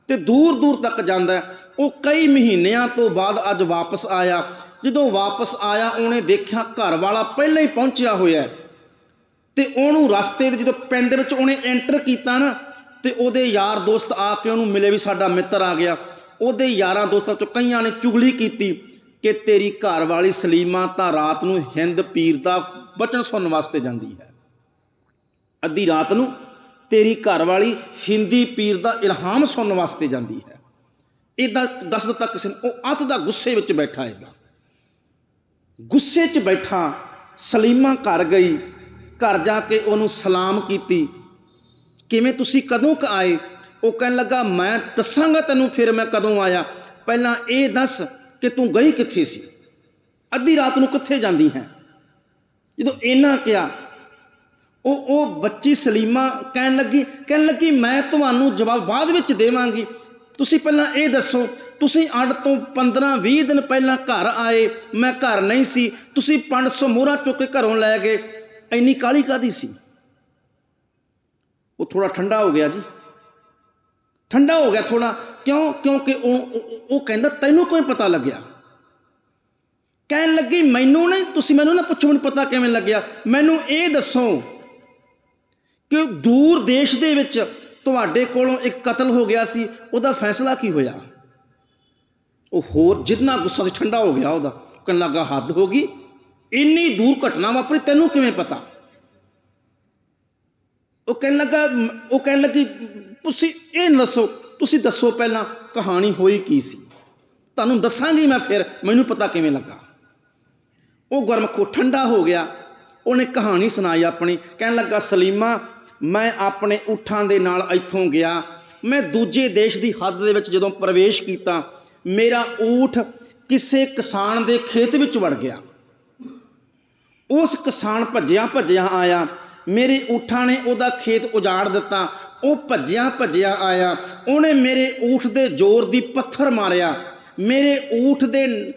ਤੇ ਦੂਰ ਦੂਰ ਤੱਕ ਜਾਂਦਾ। ਉਹ ਕਈ ਮਹੀਨਿਆਂ ਤੋਂ ਬਾਅਦ ਅੱਜ ਵਾਪਸ ਆਇਆ। ਜਦੋਂ ਵਾਪਸ ਆਇਆ, ਉਹਨੇ ਦੇਖਿਆ ਘਰ ਵਾਲਾ ਪਹਿਲਾਂ ਹੀ ਪਹੁੰਚਿਆ ਹੋਇਆ ਹੈ। ਤੇ ਉਹਨੂੰ ਰਸਤੇ ਦੇ ਜਦੋਂ ਪਿੰਡ ਵਿੱਚ ਉਹਨੇ ਐਂਟਰ ਕੀਤਾ ਨਾ, ਤੇ ਉਹਦੇ ਯਾਰ ਦੋਸਤ ਆ ਕੇ ਉਹਨੂੰ ਮਿਲੇ ਵੀ ਸਾਡਾ ਮਿੱਤਰ ਆ ਗਿਆ। ਉਹਦੇ ਯਾਰਾਂ ਦੋਸਤਾਂ ਚੋਂ ਕਈਆਂ ਨੇ ਚੁਗਲੀ ਕੀਤੀ ਕਿ ਤੇਰੀ ਘਰ ਵਾਲੀ ਸਲੀਮਾ ਤਾਂ ਰਾਤ ਨੂੰ ਹਿੰਦ ਪੀਰ ਦਾ ਬਚਨ ਸੁਣਨ ਵਾਸਤੇ ਜਾਂਦੀ ਹੈ। ਅੱਧੀ ਰਾਤ ਨੂੰ ਤੇਰੀ ਘਰ ਵਾਲੀ ਹਿੰਦੀ ਪੀਰ ਦਾ ਇਲਹਾਮ ਸੁਣਨ ਵਾਸਤੇ ਜਾਂਦੀ ਹੈ। ਇਦਾਂ ਦੱਸ ਦਿੱਤਾ ਕਿਸੇ ਨੂੰ ਉਹ ਅੱਤ ਦਾ ਗੁੱਸੇ ਵਿੱਚ ਬੈਠਾ ਇਦਾਂ ਗੁੱਸੇ 'ਚ ਬੈਠਾ, ਸਲੀਮਾ ਘਰ ਗਈ, ਘਰ ਜਾ ਕੇ ਉਹਨੂੰ ਸਲਾਮ ਕੀਤੀ। ਕਿਵੇਂ ਤੁਸੀਂ ਕਦੋਂ ਕ ਆਏ? ਉਹ ਕਹਿਣ ਲੱਗਾ, ਮੈਂ ਦੱਸਾਂਗਾ ਤੈਨੂੰ, ਫਿਰ ਮੈਂ ਕਦੋਂ ਆਇਆ। ਪਹਿਲਾਂ ਇਹ ਦੱਸ ਕਿ ਤੂੰ ਗਈ ਕਿੱਥੇ ਸੀ? ਅੱਧੀ ਰਾਤ ਨੂੰ ਕਿੱਥੇ ਜਾਂਦੀ ਹੈ? ਜਦੋਂ ਇਹਨਾਂ ਕਿਹਾ, ਉਹ ਉਹ ਬੱਚੀ ਸਲੀਮਾ ਕਹਿਣ ਲੱਗੀ ਕਹਿਣ ਲੱਗੀ, ਮੈਂ ਤੁਹਾਨੂੰ ਜਵਾਬ ਬਾਅਦ ਵਿੱਚ ਦੇਵਾਂਗੀ। ਤੁਸੀਂ ਪਹਿਲਾਂ ਇਹ ਦੱਸੋ, ਤੁਸੀਂ ਅੱਡ ਤੋਂ 15 20 ਦਿਨ ਪਹਿਲਾਂ ਘਰ ਆਏ, ਮੈਂ ਘਰ ਨਹੀਂ ਸੀ, ਤੁਸੀਂ 500 ਮੋਹਰਾ ਚੁੱਕ ਕੇ ਘਰੋਂ ਲੈ ਗਏ, ਇੰਨੀ ਕਾਲੀ ਕਾਦੀ ਸੀ? ਉਹ ਥੋੜਾ ਠੰਡਾ ਹੋ ਗਿਆ ਜੀ। ਠੰਡਾ ਹੋ ਗਿਆ ਥੋੜਾ ਕਿਉਂ? ਕਿਉਂਕਿ ਉਹ, ਉਹ- ਉਹ ਕਹਿੰਦਾ, ਤੈਨੂੰ ਕੋਈ ਪਤਾ ਲੱਗਿਆ? ਕਹਿਣ ਲੱਗੀ, ਮੈਨੂੰ ਨਹੀਂ, ਤੁਸੀਂ ਮੈਨੂੰ ਨਾ ਪੁੱਛੋ, ਮੈਨੂੰ ਪਤਾ ਕਿਵੇਂ ਲੱਗਿਆ? ਮੈਨੂੰ ਇਹ ਦੱਸੋ ਕਿ ਦੂਰ ਦੇਸ਼ ਦੇ ਵਿੱਚ ਤੁਹਾਡੇ ਕੋਲੋਂ ਇੱਕ ਕਤਲ ਹੋ ਗਿਆ ਸੀ, ਉਹਦਾ ਫੈਸਲਾ ਕੀ ਹੋਇਆ? ਉਹ ਹੋਰ ਜਿੰਨਾ ਗੁੱਸਾ ਸੀ ਠੰਡਾ ਹੋ ਗਿਆ, ਉਹਦਾ ਕਹਿਣ ਲੱਗਾ ਹੱਦ ਹੋ ਗਈ। ਇੰਨੀ ਦੂਰ ਘਟਨਾ ਵਾਪਰੀ, ਤੈਨੂੰ ਕਿਵੇਂ ਪਤਾ? ਉਹ ਕਹਿਣ ਲੱਗਾ, ਉਹ ਕਹਿਣ ਲੱਗੀ, ਤੁਸੀਂ ਇਹ ਦੱਸੋ ਤੁਸੀਂ ਦੱਸੋ ਪਹਿਲਾਂ ਕਹਾਣੀ ਹੋਈ ਕੀ ਸੀ? ਤੁਹਾਨੂੰ ਦੱਸਾਂਗੀ ਮੈਂ ਫਿਰ, ਮੈਨੂੰ ਪਤਾ ਕਿਵੇਂ ਲੱਗਾ। ਉਹ ਗੁਰਮਖੋ ਠੰਡਾ ਹੋ ਗਿਆ, ਉਹਨੇ ਕਹਾਣੀ ਸੁਣਾਈ ਆਪਣੀ। ਕਹਿਣ ਲੱਗਾ, ਸਲੀਮਾ ਮੈਂ ਆਪਣੇ ਊਠਾਂ ਦੇ ਨਾਲ ਇੱਥੋਂ ਗਿਆ। ਮੈਂ ਦੂਜੇ ਦੇਸ਼ ਦੀ ਹੱਦ ਦੇ ਵਿੱਚ ਜਦੋਂ ਪ੍ਰਵੇਸ਼ ਕੀਤਾ, ਮੇਰਾ ਊਠ ਕਿਸੇ ਕਿਸਾਨ ਦੇ ਖੇਤ ਵਿੱਚ ਵੜ ਗਿਆ। ਉਸ ਕਿਸਾਨ ਭੱਜਿਆ ਭੱਜਿਆ ਆਇਆ। ਮੇਰੇ ਊਠਾਂ ਨੇ ਉਹਦਾ ਖੇਤ ਉਜਾੜ ਦਿੱਤਾ। ਉਹ ਭੱਜਿਆ ਭੱਜਿਆ ਆਇਆ। ਉਹਨੇ ਮੇਰੇ ਊਠ ਦੇ ਜ਼ੋਰ ਦੀ ਪੱਥਰ ਮਾਰਿਆ। ਮੇਰੇ ਊਠ ਦੇ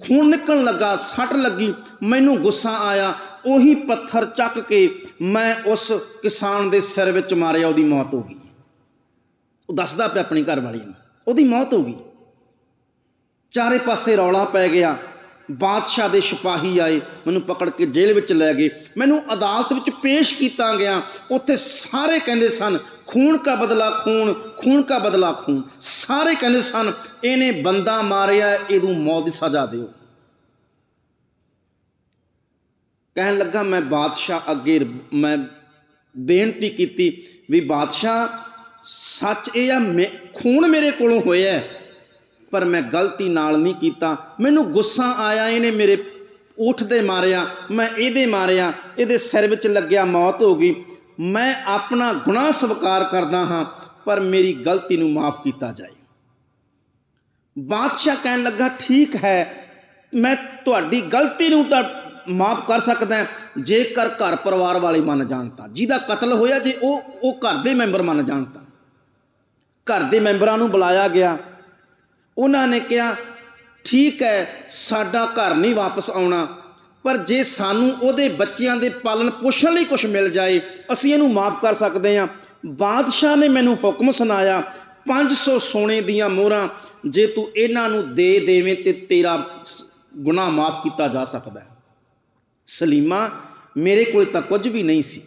ਖੂਨ ਨਿਕਲਣ ਲੱਗਾ, ਸੱਟ ਲੱਗੀ। ਮੈਨੂੰ ਗੁੱਸਾ ਆਇਆ। ਉਹੀ ਪੱਥਰ ਚੱਕ ਕੇ ਮੈਂ ਉਸ ਕਿਸਾਨ ਦੇ ਸਿਰ ਵਿੱਚ ਮਾਰਿਆ, ਉਹਦੀ ਮੌਤ ਹੋ ਗਈ। ਉਹ ਦੱਸਦਾ ਪਿਆ ਆਪਣੀ ਘਰ ਵਾਲੀ ਨੂੰ, ਉਹਦੀ ਮੌਤ ਹੋ ਗਈ। ਚਾਰੇ ਪਾਸੇ ਰੌਲਾ ਪੈ ਗਿਆ। ਬਾਦਸ਼ਾਹ ਦੇ ਸਿਪਾਹੀ ਆਏ, ਮੈਨੂੰ ਪਕੜ ਕੇ ਜੇਲ੍ਹ ਵਿੱਚ ਲੈ ਗਏ। ਮੈਨੂੰ ਅਦਾਲਤ ਵਿੱਚ ਪੇਸ਼ ਕੀਤਾ ਗਿਆ। ਉੱਥੇ ਸਾਰੇ ਕਹਿੰਦੇ ਸਨ, ਖੂਨ ਕਾ ਬਦਲਾ ਖੂਨ ਖੂਨ ਕਾ ਬਦਲਾ ਖੂਨ। ਸਾਰੇ ਕਹਿੰਦੇ ਸਨ, ਇਹਨੇ ਬੰਦਾ ਮਾਰਿਆ, ਇਹਨੂੰ ਮੌਤ ਦੀ ਸਜ਼ਾ ਦਿਓ। ਕਹਿਣ ਲੱਗਾ, ਮੈਂ ਬਾਦਸ਼ਾਹ ਅੱਗੇ ਮੈਂ ਬੇਨਤੀ ਕੀਤੀ ਵੀ ਬਾਦਸ਼ਾਹ, ਸੱਚ ਇਹ ਆ, ਮੈਂ- ਖੂਨ ਮੇਰੇ ਕੋਲੋਂ ਹੋਇਆ ਪਰ ਮੈਂ ਗਲਤੀ ਨਾਲ ਨਹੀਂ ਕੀਤਾ। ਮੈਨੂੰ ਗੁੱਸਾ ਆਇਆ, ਇਹਨੇ ਮੇਰੇ ਊਠ ਦੇ ਮਾਰਿਆ, ਮੈਂ ਇਹਦੇ ਮਾਰਿਆ, ਇਹਦੇ ਸਿਰ ਵਿੱਚ ਲੱਗਿਆ, ਮੌਤ ਹੋ ਗਈ। ਮੈਂ ਆਪਣਾ ਗੁਨਾਹ ਸਵੀਕਾਰ ਕਰਦਾ ਹਾਂ, ਪਰ ਮੇਰੀ ਗਲਤੀ ਨੂੰ ਮਾਫ ਕੀਤਾ ਜਾਏ। ਬਾਦਸ਼ਾਹ ਕਹਿਣ ਲੱਗਾ, ਠੀਕ ਹੈ, ਮੈਂ ਤੁਹਾਡੀ ਗਲਤੀ ਨੂੰ ਤਾਂ ਮਾਫ ਕਰ ਸਕਦਾ ਜੇਕਰ ਘਰ ਪਰਿਵਾਰ ਵਾਲੇ ਮੰਨ ਜਾਣ ਤਾਂ। ਜਿਹਦਾ ਕਤਲ ਹੋਇਆ, ਜੇ ਉਹ ਉਹ ਘਰ ਦੇ ਮੈਂਬਰ ਮੰਨ ਜਾਣ ਤਾਂ। ਘਰ ਦੇ ਮੈਂਬਰਾਂ ਨੂੰ ਬੁਲਾਇਆ ਗਿਆ। ਉਹਨਾਂ ਨੇ ਕਿਹਾ, ਠੀਕ ਹੈ, ਸਾਡਾ ਘਰ ਨਹੀਂ ਵਾਪਸ ਆਉਣਾ, ਪਰ ਜੇ ਸਾਨੂੰ ਉਹਦੇ ਬੱਚਿਆਂ ਦੇ ਪਾਲਣ ਪੋਸ਼ਣ ਲਈ ਕੁਝ ਮਿਲ ਜਾਏ, ਅਸੀਂ ਇਹਨੂੰ ਮਾਫ ਕਰ ਸਕਦੇ ਹਾਂ। ਬਾਦਸ਼ਾਹ ਨੇ ਮੈਨੂੰ ਹੁਕਮ ਸੁਣਾਇਆ 500 ਸੋਨੇ ਦੀਆਂ ਮੋਹਰਾਂ, ਜੇ ਤੂੰ ਇਹਨਾਂ ਨੂੰ ਦੇ ਦੇਵੇਂ ਤੇ ਤੇਰਾ ਗੁਨਾਹ ਮਾਫ ਕੀਤਾ ਜਾ ਸਕਦਾ ਹੈ। ਸਲੀਮਾ, ਮੇਰੇ ਕੋਲ ਤਾਂ ਕੁਝ ਵੀ ਨਹੀਂ ਸੀ।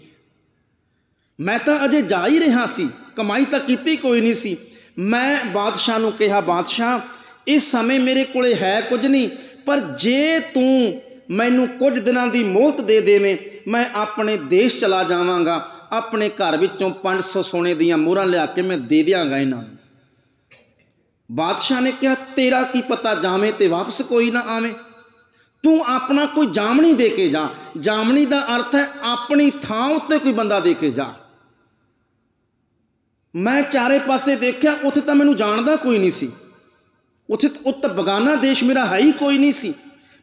ਮੈਂ ਤਾਂ ਅਜੇ ਜਾ ਹੀ ਰਿਹਾ ਸੀ, ਕਮਾਈ ਤਾਂ ਕੀਤੀ ਕੋਈ ਨਹੀਂ ਸੀ। ਮੈਂ ਬਾਦਸ਼ਾਹ ਨੂੰ ਕਿਹਾ, ਬਾਦਸ਼ਾਹ, ਇਸ ਸਮੇਂ ਮੇਰੇ ਕੋਲੇ ਹੈ ਕੁਝ ਨਹੀਂ, ਪਰ ਜੇ ਤੂੰ ਮੈਨੂੰ ਕੁਝ ਦਿਨਾਂ ਦੀ ਮੋਹਲਤ ਦੇ ਦੇਵੇਂ, ਮੈਂ ਆਪਣੇ ਦੇਸ਼ ਚਲਾ ਜਾਵਾਂਗਾ। ਆਪਣੇ ਘਰ ਵਿੱਚੋਂ 500 ਸੋਨੇ ਦੀਆਂ ਮੋਹਰਾਂ ਲਿਆ ਕੇ ਮੈਂ ਦੇ ਦਿਆਂਗਾ ਇਹਨਾਂ ਨੂੰ। ਬਾਦਸ਼ਾਹ ਨੇ ਕਿਹਾ, ਤੇਰਾ ਕੀ ਪਤਾ ਜਾਵੇਂ ਤੇ ਵਾਪਸ ਕੋਈ ਨਾ ਆਵੇਂ? ਤੂੰ ਆਪਣਾ ਕੋਈ ਜਾਮਣੀ ਦੇ ਕੇ ਜਾ। ਜਾਮਣੀ ਦਾ ਅਰਥ ਹੈ ਆਪਣੀ ਥਾਂ ਉੱਤੇ ਕੋਈ ਬੰਦਾ ਦੇ ਕੇ ਜਾ। ਮੈਂ ਚਾਰੇ ਪਾਸੇ ਦੇਖਿਆ, ਉੱਥੇ ਤਾਂ ਮੈਨੂੰ ਜਾਣਦਾ ਕੋਈ ਨਹੀਂ ਸੀ। ਉੱਥੇ ਤਾਂ- ਬਗਾਨਾ ਦੇਸ਼ ਮੇਰਾ ਹੈ ਹੀ ਕੋਈ ਨਹੀਂ ਸੀ।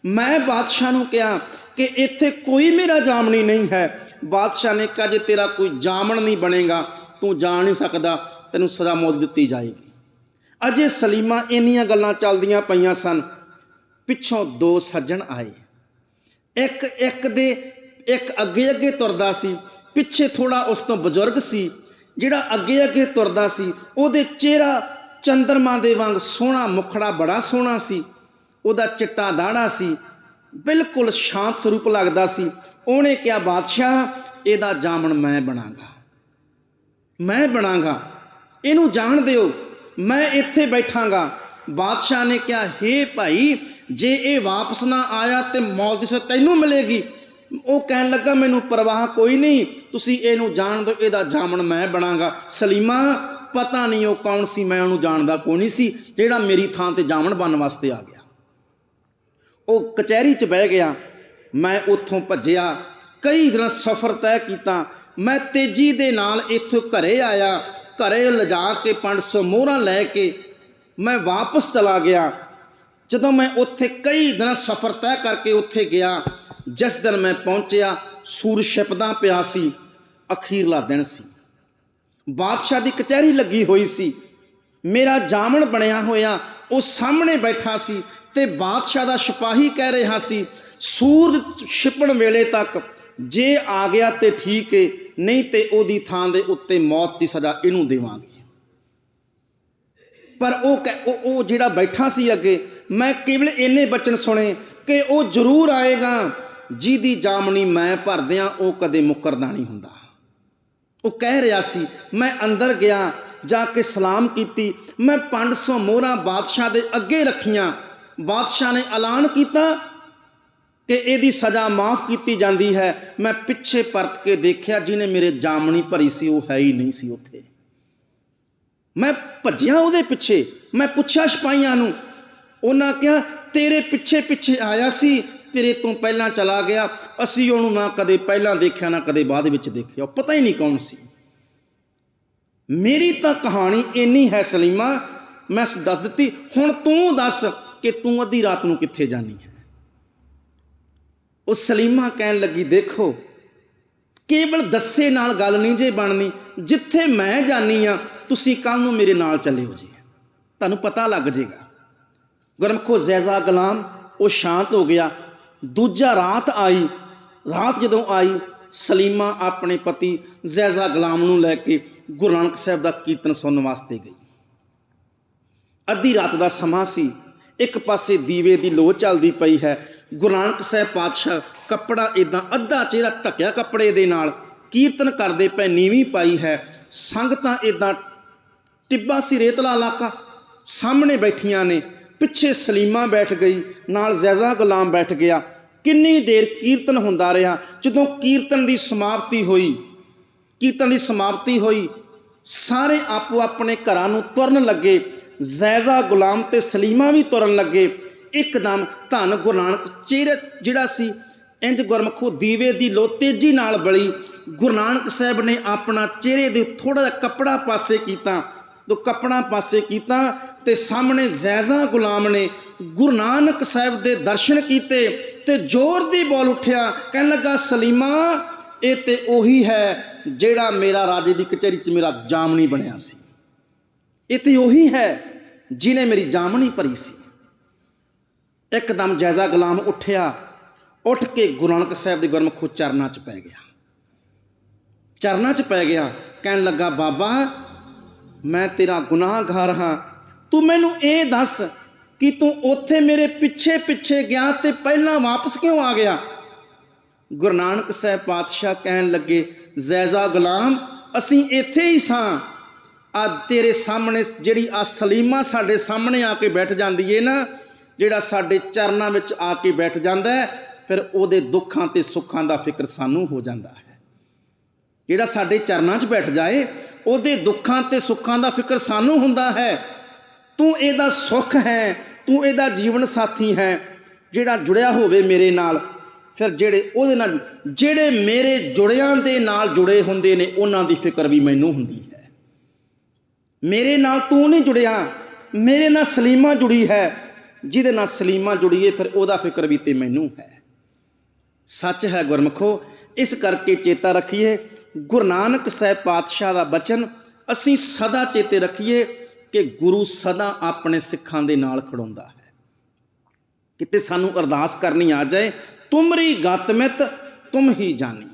ਮੈਂ ਬਾਦਸ਼ਾਹ ਨੂੰ ਕਿਹਾ ਕਿ ਇੱਥੇ ਕੋਈ ਮੇਰਾ ਜਾਮਣੀ ਨਹੀਂ ਹੈ। ਬਾਦਸ਼ਾਹ ਨੇ ਕਿਹਾ, ਜੇ ਤੇਰਾ ਕੋਈ ਜਾਮਣ ਨਹੀਂ ਬਣੇਗਾ, ਤੂੰ ਜਾ ਨਹੀਂ ਸਕਦਾ, ਤੈਨੂੰ ਸਜ਼ਾ ਮੌਤ ਦਿੱਤੀ ਜਾਏਗੀ। ਅਜੇ ਸਲੀਮਾ ਇੰਨੀਆਂ ਗੱਲਾਂ ਚੱਲਦੀਆਂ ਪਈਆਂ ਸਨ। ਪਿੱਛੋਂ ਦੋ ਸੱਜਣ ਆਏ। ਇੱਕ ਇੱਕ ਦੇ, ਇੱਕ ਅੱਗੇ ਅੱਗੇ ਤੁਰਦਾ ਸੀ, ਪਿੱਛੇ ਥੋੜਾ ਉਸ ਤੋਂ ਬਜ਼ੁਰਗ ਸੀ, ਜਿਹੜਾ ਅੱਗੇ ਅੱਗੇ ਤੁਰਦਾ ਸੀ, ਉਹਦੇ ਚਿਹਰਾ ਚੰਦਰਮਾ ਦੇ ਵਾਂਗ ਸੋਹਣਾ, ਮੁਖੜਾ ਬੜਾ ਸੋਹਣਾ ਸੀ, ਉਹਦਾ ਚਿੱਟਾ ਦਾੜਾ ਸੀ, ਬਿਲਕੁਲ ਸ਼ਾਂਤ ਸਰੂਪ ਲੱਗਦਾ ਸੀ। ਉਹਨੇ ਕਿਹਾ, ਬਾਦਸ਼ਾਹ, ਇਹਦਾ ਜਾਮਣ ਮੈਂ ਬਣਾਗਾ। ਮੈਂ ਬਣਾਗਾ। ਇਹਨੂੰ ਜਾਣ ਦਿਓ। ਮੈਂ ਇੱਥੇ ਬੈਠਾਂਗਾ। ਬਾਦਸ਼ਾਹ ਨੇ ਕਿਹਾ, ਹੇ ਭਾਈ, ਜੇ ਇਹ ਵਾਪਸ ਨਾ ਆਇਆ ਤੇ ਮੌਤ ਦੀ ਸਜ਼ਾ ਤੈਨੂੰ ਮਿਲੇਗੀ। ਉਹ ਕਹਿਣ ਲੱਗਾ, ਮੈਨੂੰ ਪਰਵਾਹ ਕੋਈ ਨਹੀਂ, ਤੁਸੀਂ ਇਹਨੂੰ ਜਾਣ ਦਿਓ, ਇਹਦਾ ਜਾਮਣ ਮੈਂ ਬਣਾਗਾ। ਸਲੀਮਾ, ਪਤਾ ਨਹੀਂ ਉਹ ਕੌਣ ਸੀ, ਮੈਂ ਉਹਨੂੰ ਜਾਣਦਾ ਕੋਈ ਨਹੀਂ ਸੀ, ਜਿਹੜਾ ਮੇਰੀ ਥਾਂ ਤੇ ਜਾਮਣ ਬਣਨ ਵਾਸਤੇ ਆ ਗਿਆ। ਉਹ ਕਚਹਿਰੀ 'ਚ ਬਹਿ ਗਿਆ, ਮੈਂ ਉੱਥੋਂ ਭੱਜਿਆ, ਕਈ ਦਿਨ ਸਫ਼ਰ ਤੈਅ ਕੀਤਾ, ਮੈਂ ਤੇਜ਼ੀ ਦੇ ਨਾਲ ਇੱਥੋਂ ਘਰੇ ਆਇਆ, ਘਰੇ ਲਿਜਾ ਕੇ 500 ਮੋਹਰਾਂ ਲੈ ਕੇ ਮੈਂ ਵਾਪਸ ਚਲਾ ਗਿਆ। ਜਦੋਂ ਮੈਂ ਉੱਥੇ ਕਈ ਦਿਨ ਸਫ਼ਰ ਤੈਅ ਕਰਕੇ ਉੱਥੇ ਗਿਆ, ਜਿਸ ਦਿਨ ਮੈਂ ਪਹੁੰਚਿਆ ਸੂਰਜ ਛਿਪਦਾ ਪਿਆ ਸੀ, ਅਖੀਰਲਾ ਦਿਨ ਸੀ। ਬਾਦਸ਼ਾਹ ਦੀ ਕਚਹਿਰੀ ਲੱਗੀ ਹੋਈ ਸੀ। ਮੇਰਾ ਜਾਮਣ ਬਣਿਆ ਹੋਇਆ, ਉਹ ਸਾਹਮਣੇ ਬੈਠਾ ਸੀ ਤੇ ਬਾਦਸ਼ਾਹ ਦਾ ਸਿਪਾਹੀ ਕਹਿ ਰਿਹਾ ਸੀ ਸੂਰਜ ਛਿਪਣ ਵੇਲੇ ਤੱਕ ਜੇ ਆ ਗਿਆ ਤੇ ਠੀਕ ਏ, ਨਹੀਂ ਤੇ ਉਹਦੀ ਥਾਂ ਦੇ ਉੱਤੇ ਮੌਤ ਦੀ ਸਜ਼ਾ ਇਹਨੂੰ ਦੇਵਾਂਗੇ। ਪਰ ਉਹ ਕਹਿ- ਉਹ ਉਹ ਜਿਹੜਾ ਬੈਠਾ ਸੀ ਅੱਗੇ, ਮੈਂ ਕੇਵਲ ਇੰਨੇ ਬਚਨ ਸੁਣੇ ਕਿ ਉਹ ਜ਼ਰੂਰ ਆਏਗਾ। ਜਿਹਦੀ ਜਾਮਣੀ ਮੈਂ ਭਰਦਿਆਂ, ਉਹ ਕਦੇ ਮੁੱਕਰਦਾ ਨਹੀਂ ਹੁੰਦਾ। ਉਹ ਕਹਿ ਰਿਹਾ ਸੀ, ਮੈਂ ਅੰਦਰ ਗਿਆ, ਜਾ ਕੇ ਸਲਾਮ ਕੀਤੀ। ਮੈਂ 500 ਮੋਹਰਾਂ ਬਾਦਸ਼ਾਹ ਦੇ ਅੱਗੇ ਰੱਖੀਆਂ। ਬਾਦਸ਼ਾਹ ਨੇ ਐਲਾਨ ਕੀਤਾ ਕਿ ਇਹਦੀ ਸਜ਼ਾ ਮਾਫ ਕੀਤੀ ਜਾਂਦੀ ਹੈ। ਮੈਂ ਪਿੱਛੇ ਪਰਤ ਕੇ ਦੇਖਿਆ, ਜਿਹਨੇ ਮੇਰੇ ਜਾਮਣੀ ਭਰੀ ਸੀ, ਉਹ ਹੈ ਹੀ ਨਹੀਂ ਸੀ ਉੱਥੇ। ਮੈਂ ਭੱਜਿਆ ਉਹਦੇ ਪਿੱਛੇ, ਮੈਂ ਪੁੱਛਿਆ ਸਿਪਾਹੀਆਂ ਨੂੰ। ਉਹਨਾਂ ਕਿਹਾ, ਤੇਰੇ ਪਿੱਛੇ ਪਿੱਛੇ ਆਇਆ ਸੀ, ਤੇਰੇ ਤੋਂ ਪਹਿਲਾਂ ਚਲਾ ਗਿਆ। ਅਸੀਂ ਉਹਨੂੰ ਨਾ ਕਦੇ ਪਹਿਲਾਂ ਦੇਖਿਆ, ਨਾ ਕਦੇ ਬਾਅਦ ਵਿੱਚ ਦੇਖਿਆ। ਉਹ ਪਤਾ ਹੀ ਨਹੀਂ ਕੌਣ ਸੀ। ਮੇਰੀ ਤਾਂ ਕਹਾਣੀ ਇੰਨੀ ਹੈ ਸਲੀਮਾ, ਮੈਂ ਦੱਸ ਦਿੱਤੀ। ਹੁਣ ਤੂੰ ਦੱਸ ਕਿ ਤੂੰ ਅੱਧੀ ਰਾਤ ਨੂੰ ਕਿੱਥੇ ਜਾਣੀ ਹੈ? ਉਹ ਸਲੀਮਾ ਕਹਿਣ ਲੱਗੀ, ਦੇਖੋ, ਕੇਵਲ ਦੱਸੇ ਨਾਲ ਗੱਲ ਨਹੀਂ ਜੇ ਬਣਨੀ। ਜਿੱਥੇ ਮੈਂ ਜਾਣੀ ਆ ਤੁਸੀਂ ਕੱਲ ਨੂੰ ਮੇਰੇ ਨਾਲ ਚੱਲਿਓ ਜੀ। ਤੁਹਾਨੂੰ ਪਤਾ ਲੱਗ ਜਾਏਗਾ ਗੁਰਮਖੋ ਜ਼ੈਜ਼ਾ ਗੁਲਾਮ, ਉਹ ਸ਼ਾਂਤ ਹੋ ਗਿਆ। ਦੂਜਾ ਰਾਤ ਆਈ। ਰਾਤ ਜਦੋਂ ਆਈ, ਸਲੀਮਾ ਆਪਣੇ ਪਤੀ ਜ਼ੈਜ਼ਾ ਗੁਲਾਮ ਨੂੰ ਲੈ ਕੇ ਗੁਰੂ ਨਾਨਕ ਸਾਹਿਬ ਦਾ ਕੀਰਤਨ ਸੁਣਨ ਵਾਸਤੇ ਗਈ। ਅੱਧੀ ਰਾਤ ਦਾ ਸਮਾਂ ਸੀ। ਇੱਕ ਪਾਸੇ ਦੀਵੇ ਦੀ ਲੋ ਚੱਲਦੀ ਪਈ ਹੈ। ਗੁਰੂ ਨਾਨਕ ਸਾਹਿਬ ਪਾਤਸ਼ਾਹ ਕੱਪੜਾ ਇਦਾਂ ਅੱਧਾ ਚਿਹਰਾ ਢੱਕਿਆ ਕੱਪੜੇ ਦੇ ਨਾਲ। ਕੀਰਤਨ ਕਰਦੇ ਪਏ ਨੀਵੀਂ ਪਾਈ ਹੈ। ਸੰਗਤਾਂ ਇਦਾਂ ਟਿੱਬਾ ਸੀ ਰੇਤਲਾ ਇਲਾਕਾ ਸਾਹਮਣੇ ਬੈਠੀਆਂ ਨੇ, ਪਿੱਛੇ ਸਲੀਮਾ ਬੈਠ ਗਈ, ਨਾਲ ਜ਼ੈਜ਼ਾ ਗੁਲਾਮ ਬੈਠ ਗਿਆ। ਕਿੰਨੀ ਦੇਰ ਕੀਰਤਨ ਹੁੰਦਾ ਰਿਹਾ, ਜਦੋਂ ਕੀਰਤਨ ਦੀ ਸਮਾਪਤੀ ਹੋਈ। ਕੀਰਤਨ ਦੀ ਸਮਾਪਤੀ ਹੋਈ, ਸਾਰੇ ਆਪੋ ਆਪਣੇ ਘਰਾਂ ਨੂੰ ਤੁਰਨ ਲੱਗੇ। ਜ਼ੈਜ਼ਾ ਗੁਲਾਮ ਤੇ ਸਲੀਮਾ ਵੀ ਤੁਰਨ ਲੱਗੇ। ਇੱਕਦਮ ਧੰਨ ਗੁਰੂ ਨਾਨਕ ਚਿਹਰੇ ਜਿਹੜਾ ਸੀ, ਇੰਜ ਗੁਰਮਖੋ ਦੀਵੇ ਦੀ ਲੋ ਤੇਜ਼ੀ ਨਾਲ ਬਲੀ। ਗੁਰੂ ਨਾਨਕ ਸਾਹਿਬ ਨੇ ਆਪਣਾ ਚਿਹਰੇ ਦੇ ਥੋੜਾ ਜਿਹਾ ਕੱਪੜਾ ਪਾਸੇ ਕੀਤਾ। ਤੋ ਕੱਪੜਾ ਪਾਸੇ ਕੀਤਾ ਤੇ ਸਾਹਮਣੇ ਜ਼ੈਜ਼ਾ ਗੁਲਾਮ ਨੇ ਗੁਰੂ ਨਾਨਕ ਸਾਹਿਬ ਦੇ ਦਰਸ਼ਨ ਕੀਤੇ ਤੇ ਜ਼ੋਰ ਦੀ ਬੋਲ ਉੱਠਿਆ, ਕਹਿਣ ਲੱਗਾ, ਸਲੀਮਾ, ਇਹ ਤੇ ਉਹੀ ਹੈ ਜਿਹੜਾ ਮੇਰਾ ਰਾਜੇ ਦੀ ਕਚਹਿਰੀ 'ਚ ਮੇਰਾ ਜਾਮਣੀ ਬਣਿਆ ਸੀ। ਇਹ ਤੇ ਉਹੀ ਹੈ ਜਿਹਨੇ ਮੇਰੀ ਜਾਮਣੀ ਭਰੀ ਸੀ। ਇੱਕਦਮ ਜੈਜ਼ਾ ਗੁਲਾਮ ਉੱਠਿਆ, ਉੱਠ ਕੇ ਗੁਰੂ ਨਾਨਕ ਸਾਹਿਬ ਦੇ ਗੁਰਮੁਖੋ ਚਰਨਾਂ 'ਚ ਪੈ ਗਿਆ। ਚਰਨਾਂ 'ਚ ਪੈ ਗਿਆ, ਕਹਿਣ ਲੱਗਾ, ਬਾਬਾ ਮੈਂ ਤੇਰਾ ਗੁਨਾਹਗਾਰ ਹਾਂ। ਤੂੰ ਮੈਨੂੰ ਇਹ ਦੱਸ ਕਿ ਤੂੰ ਉੱਥੇ ਮੇਰੇ ਪਿੱਛੇ ਪਿੱਛੇ ਗਿਆ ਤੇ ਪਹਿਲਾਂ ਵਾਪਸ ਕਿਉਂ ਆ ਗਿਆ? ਗੁਰੂ ਨਾਨਕ ਸਾਹਿਬ ਪਾਤਸ਼ਾਹ ਕਹਿਣ ਲੱਗੇ, ਜ਼ੈਜ਼ਾ ਗੁਲਾਮ, ਅਸੀਂ ਇੱਥੇ ਹੀ ਸਾਂ। ਆ ਤੇਰੇ ਸਾਹਮਣੇ ਜਿਹੜੀ ਆ ਸਲੀਮਾ ਸਾਡੇ ਸਾਹਮਣੇ ਆ ਕੇ ਬੈਠ ਜਾਂਦੀ ਏ ਨਾ, ਜਿਹੜਾ ਸਾਡੇ ਚਰਨਾਂ ਵਿੱਚ ਆ ਕੇ ਬੈਠ ਜਾਂਦਾ ਫਿਰ ਉਹਦੇ ਦੁੱਖਾਂ ਤੇ ਸੁੱਖਾਂ ਦਾ ਫਿਕਰ ਸਾਨੂੰ ਹੋ ਜਾਂਦਾ ਹੈ। ਜਿਹੜਾ ਸਾਡੇ ਚਰਨਾਂ 'ਚ ਬੈਠ ਜਾਏ, ਉਹਦੇ ਦੁੱਖਾਂ ਤੇ ਸੁੱਖਾਂ ਦਾ ਫਿਕਰ ਸਾਨੂੰ ਹੁੰਦਾ ਹੈ। ਤੂੰ ਇਹਦਾ ਸੁੱਖ ਹੈ, ਤੂੰ ਇਹਦਾ ਜੀਵਨ ਸਾਥੀ ਹੈ, ਜਿਹੜਾ ਜੁੜਿਆ ਹੋਵੇ ਮੇਰੇ ਨਾਲ। ਫਿਰ ਜਿਹੜੇ ਉਹਦੇ ਨਾਲ, ਜਿਹੜੇ ਮੇਰੇ ਜੁੜਿਆਂ ਦੇ ਨਾਲ ਜੁੜੇ ਹੁੰਦੇ ਨੇ, ਉਹਨਾਂ ਦੀ ਫਿਕਰ ਵੀ ਮੈਨੂੰ ਹੁੰਦੀ ਹੈ। ਮੇਰੇ ਨਾਲ ਤੂੰ ਨਹੀਂ ਜੁੜਿਆ, ਮੇਰੇ ਨਾਲ ਸਲੀਮਾ ਜੁੜੀ ਹੈ। ਜਿਹਦੇ ਨਾਲ ਸਲੀਮਾ ਜੁੜੀਏ, ਫਿਰ ਉਹਦਾ ਫਿਕਰ ਵੀ ਤੇ ਮੈਨੂੰ ਹੈ। ਸੱਚ ਹੈ ਗੁਰਮਖੋ, ਇਸ ਕਰਕੇ ਚੇਤਾ ਰੱਖੀਏ ਗੁਰੂ ਨਾਨਕ ਸਾਹਿਬ ਪਾਤਸ਼ਾਹ ਦਾ ਬਚਨ ਅਸੀਂ ਸਦਾ ਚੇਤੇ ਰੱਖੀਏ ਕਿ ਗੁਰੂ ਸਦਾ ਆਪਣੇ ਸਿੱਖਾਂ ਦੇ ਨਾਲ ਖੜਾਉਂਦਾ ਹੈ। ਕਿਤੇ ਸਾਨੂੰ ਅਰਦਾਸ ਕਰਨੀ ਆ ਜਾਏ, ਤੁਮਰੀ ਗਤਮਿਤ ਤੁਮ ਹੀ ਜਾਣੀ।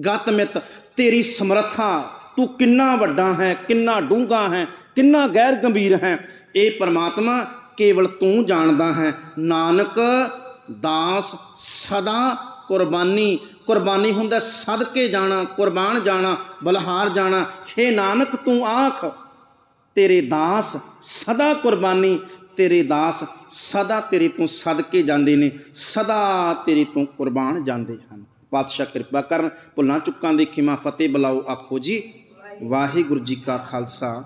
ਗਤਮਿਤ ਤੇਰੀ ਸਮਰੱਥਾ ਤੂੰ ਕਿੰਨਾ ਵੱਡਾ ਹੈ, ਕਿੰਨਾ ਡੂੰਘਾ ਹੈ, ਕਿੰਨਾ ਗੈਰ ਗੰਭੀਰ ਹੈ। ਇਹ ਪਰਮਾਤਮਾ ਕੇਵਲ ਤੂੰ ਜਾਣਦਾ ਹੈ। ਨਾਨਕ ਦਾਸ ਸਦਾ ਕੁਰਬਾਨੀ ਕੁਰਬਾਨੀ ਹੁੰਦਾ ਸਦਕੇ ਜਾਣਾ, ਕੁਰਬਾਨ ਜਾਣਾ, ਬਲਹਾਰ ਜਾਣਾ। हे ਨਾਨਕ, ਤੂੰ ਆਖ, ਤੇਰੇ ਦਾਸ ਸਦਾ ਕੁਰਬਾਨੀ, ਤੇਰੇ ਦਾਸ ਸਦਾ ਤੇਰੇ ਤੋਂ ਸਦਕੇ ਜਾਂਦੇ ਨੇ, ਸਦਾ ਤੇਰੇ ਤੋਂ ਕੁਰਬਾਨ ਜਾਂਦੇ ਹਨ। ਪਾਤਸ਼ਾਹ ਕਿਰਪਾ ਕਰਨ, ਭੁੱਲਾਂ ਚੁੱਕਾਂ ਦੀ ਖਿਮਾ ਫਤਿਹ ਬੁਲਾਓ ਆਖੋ ਜੀ। ਵਾਹਿਗੁਰੂ ਜੀ ਕਾ ਖਾਲਸਾ।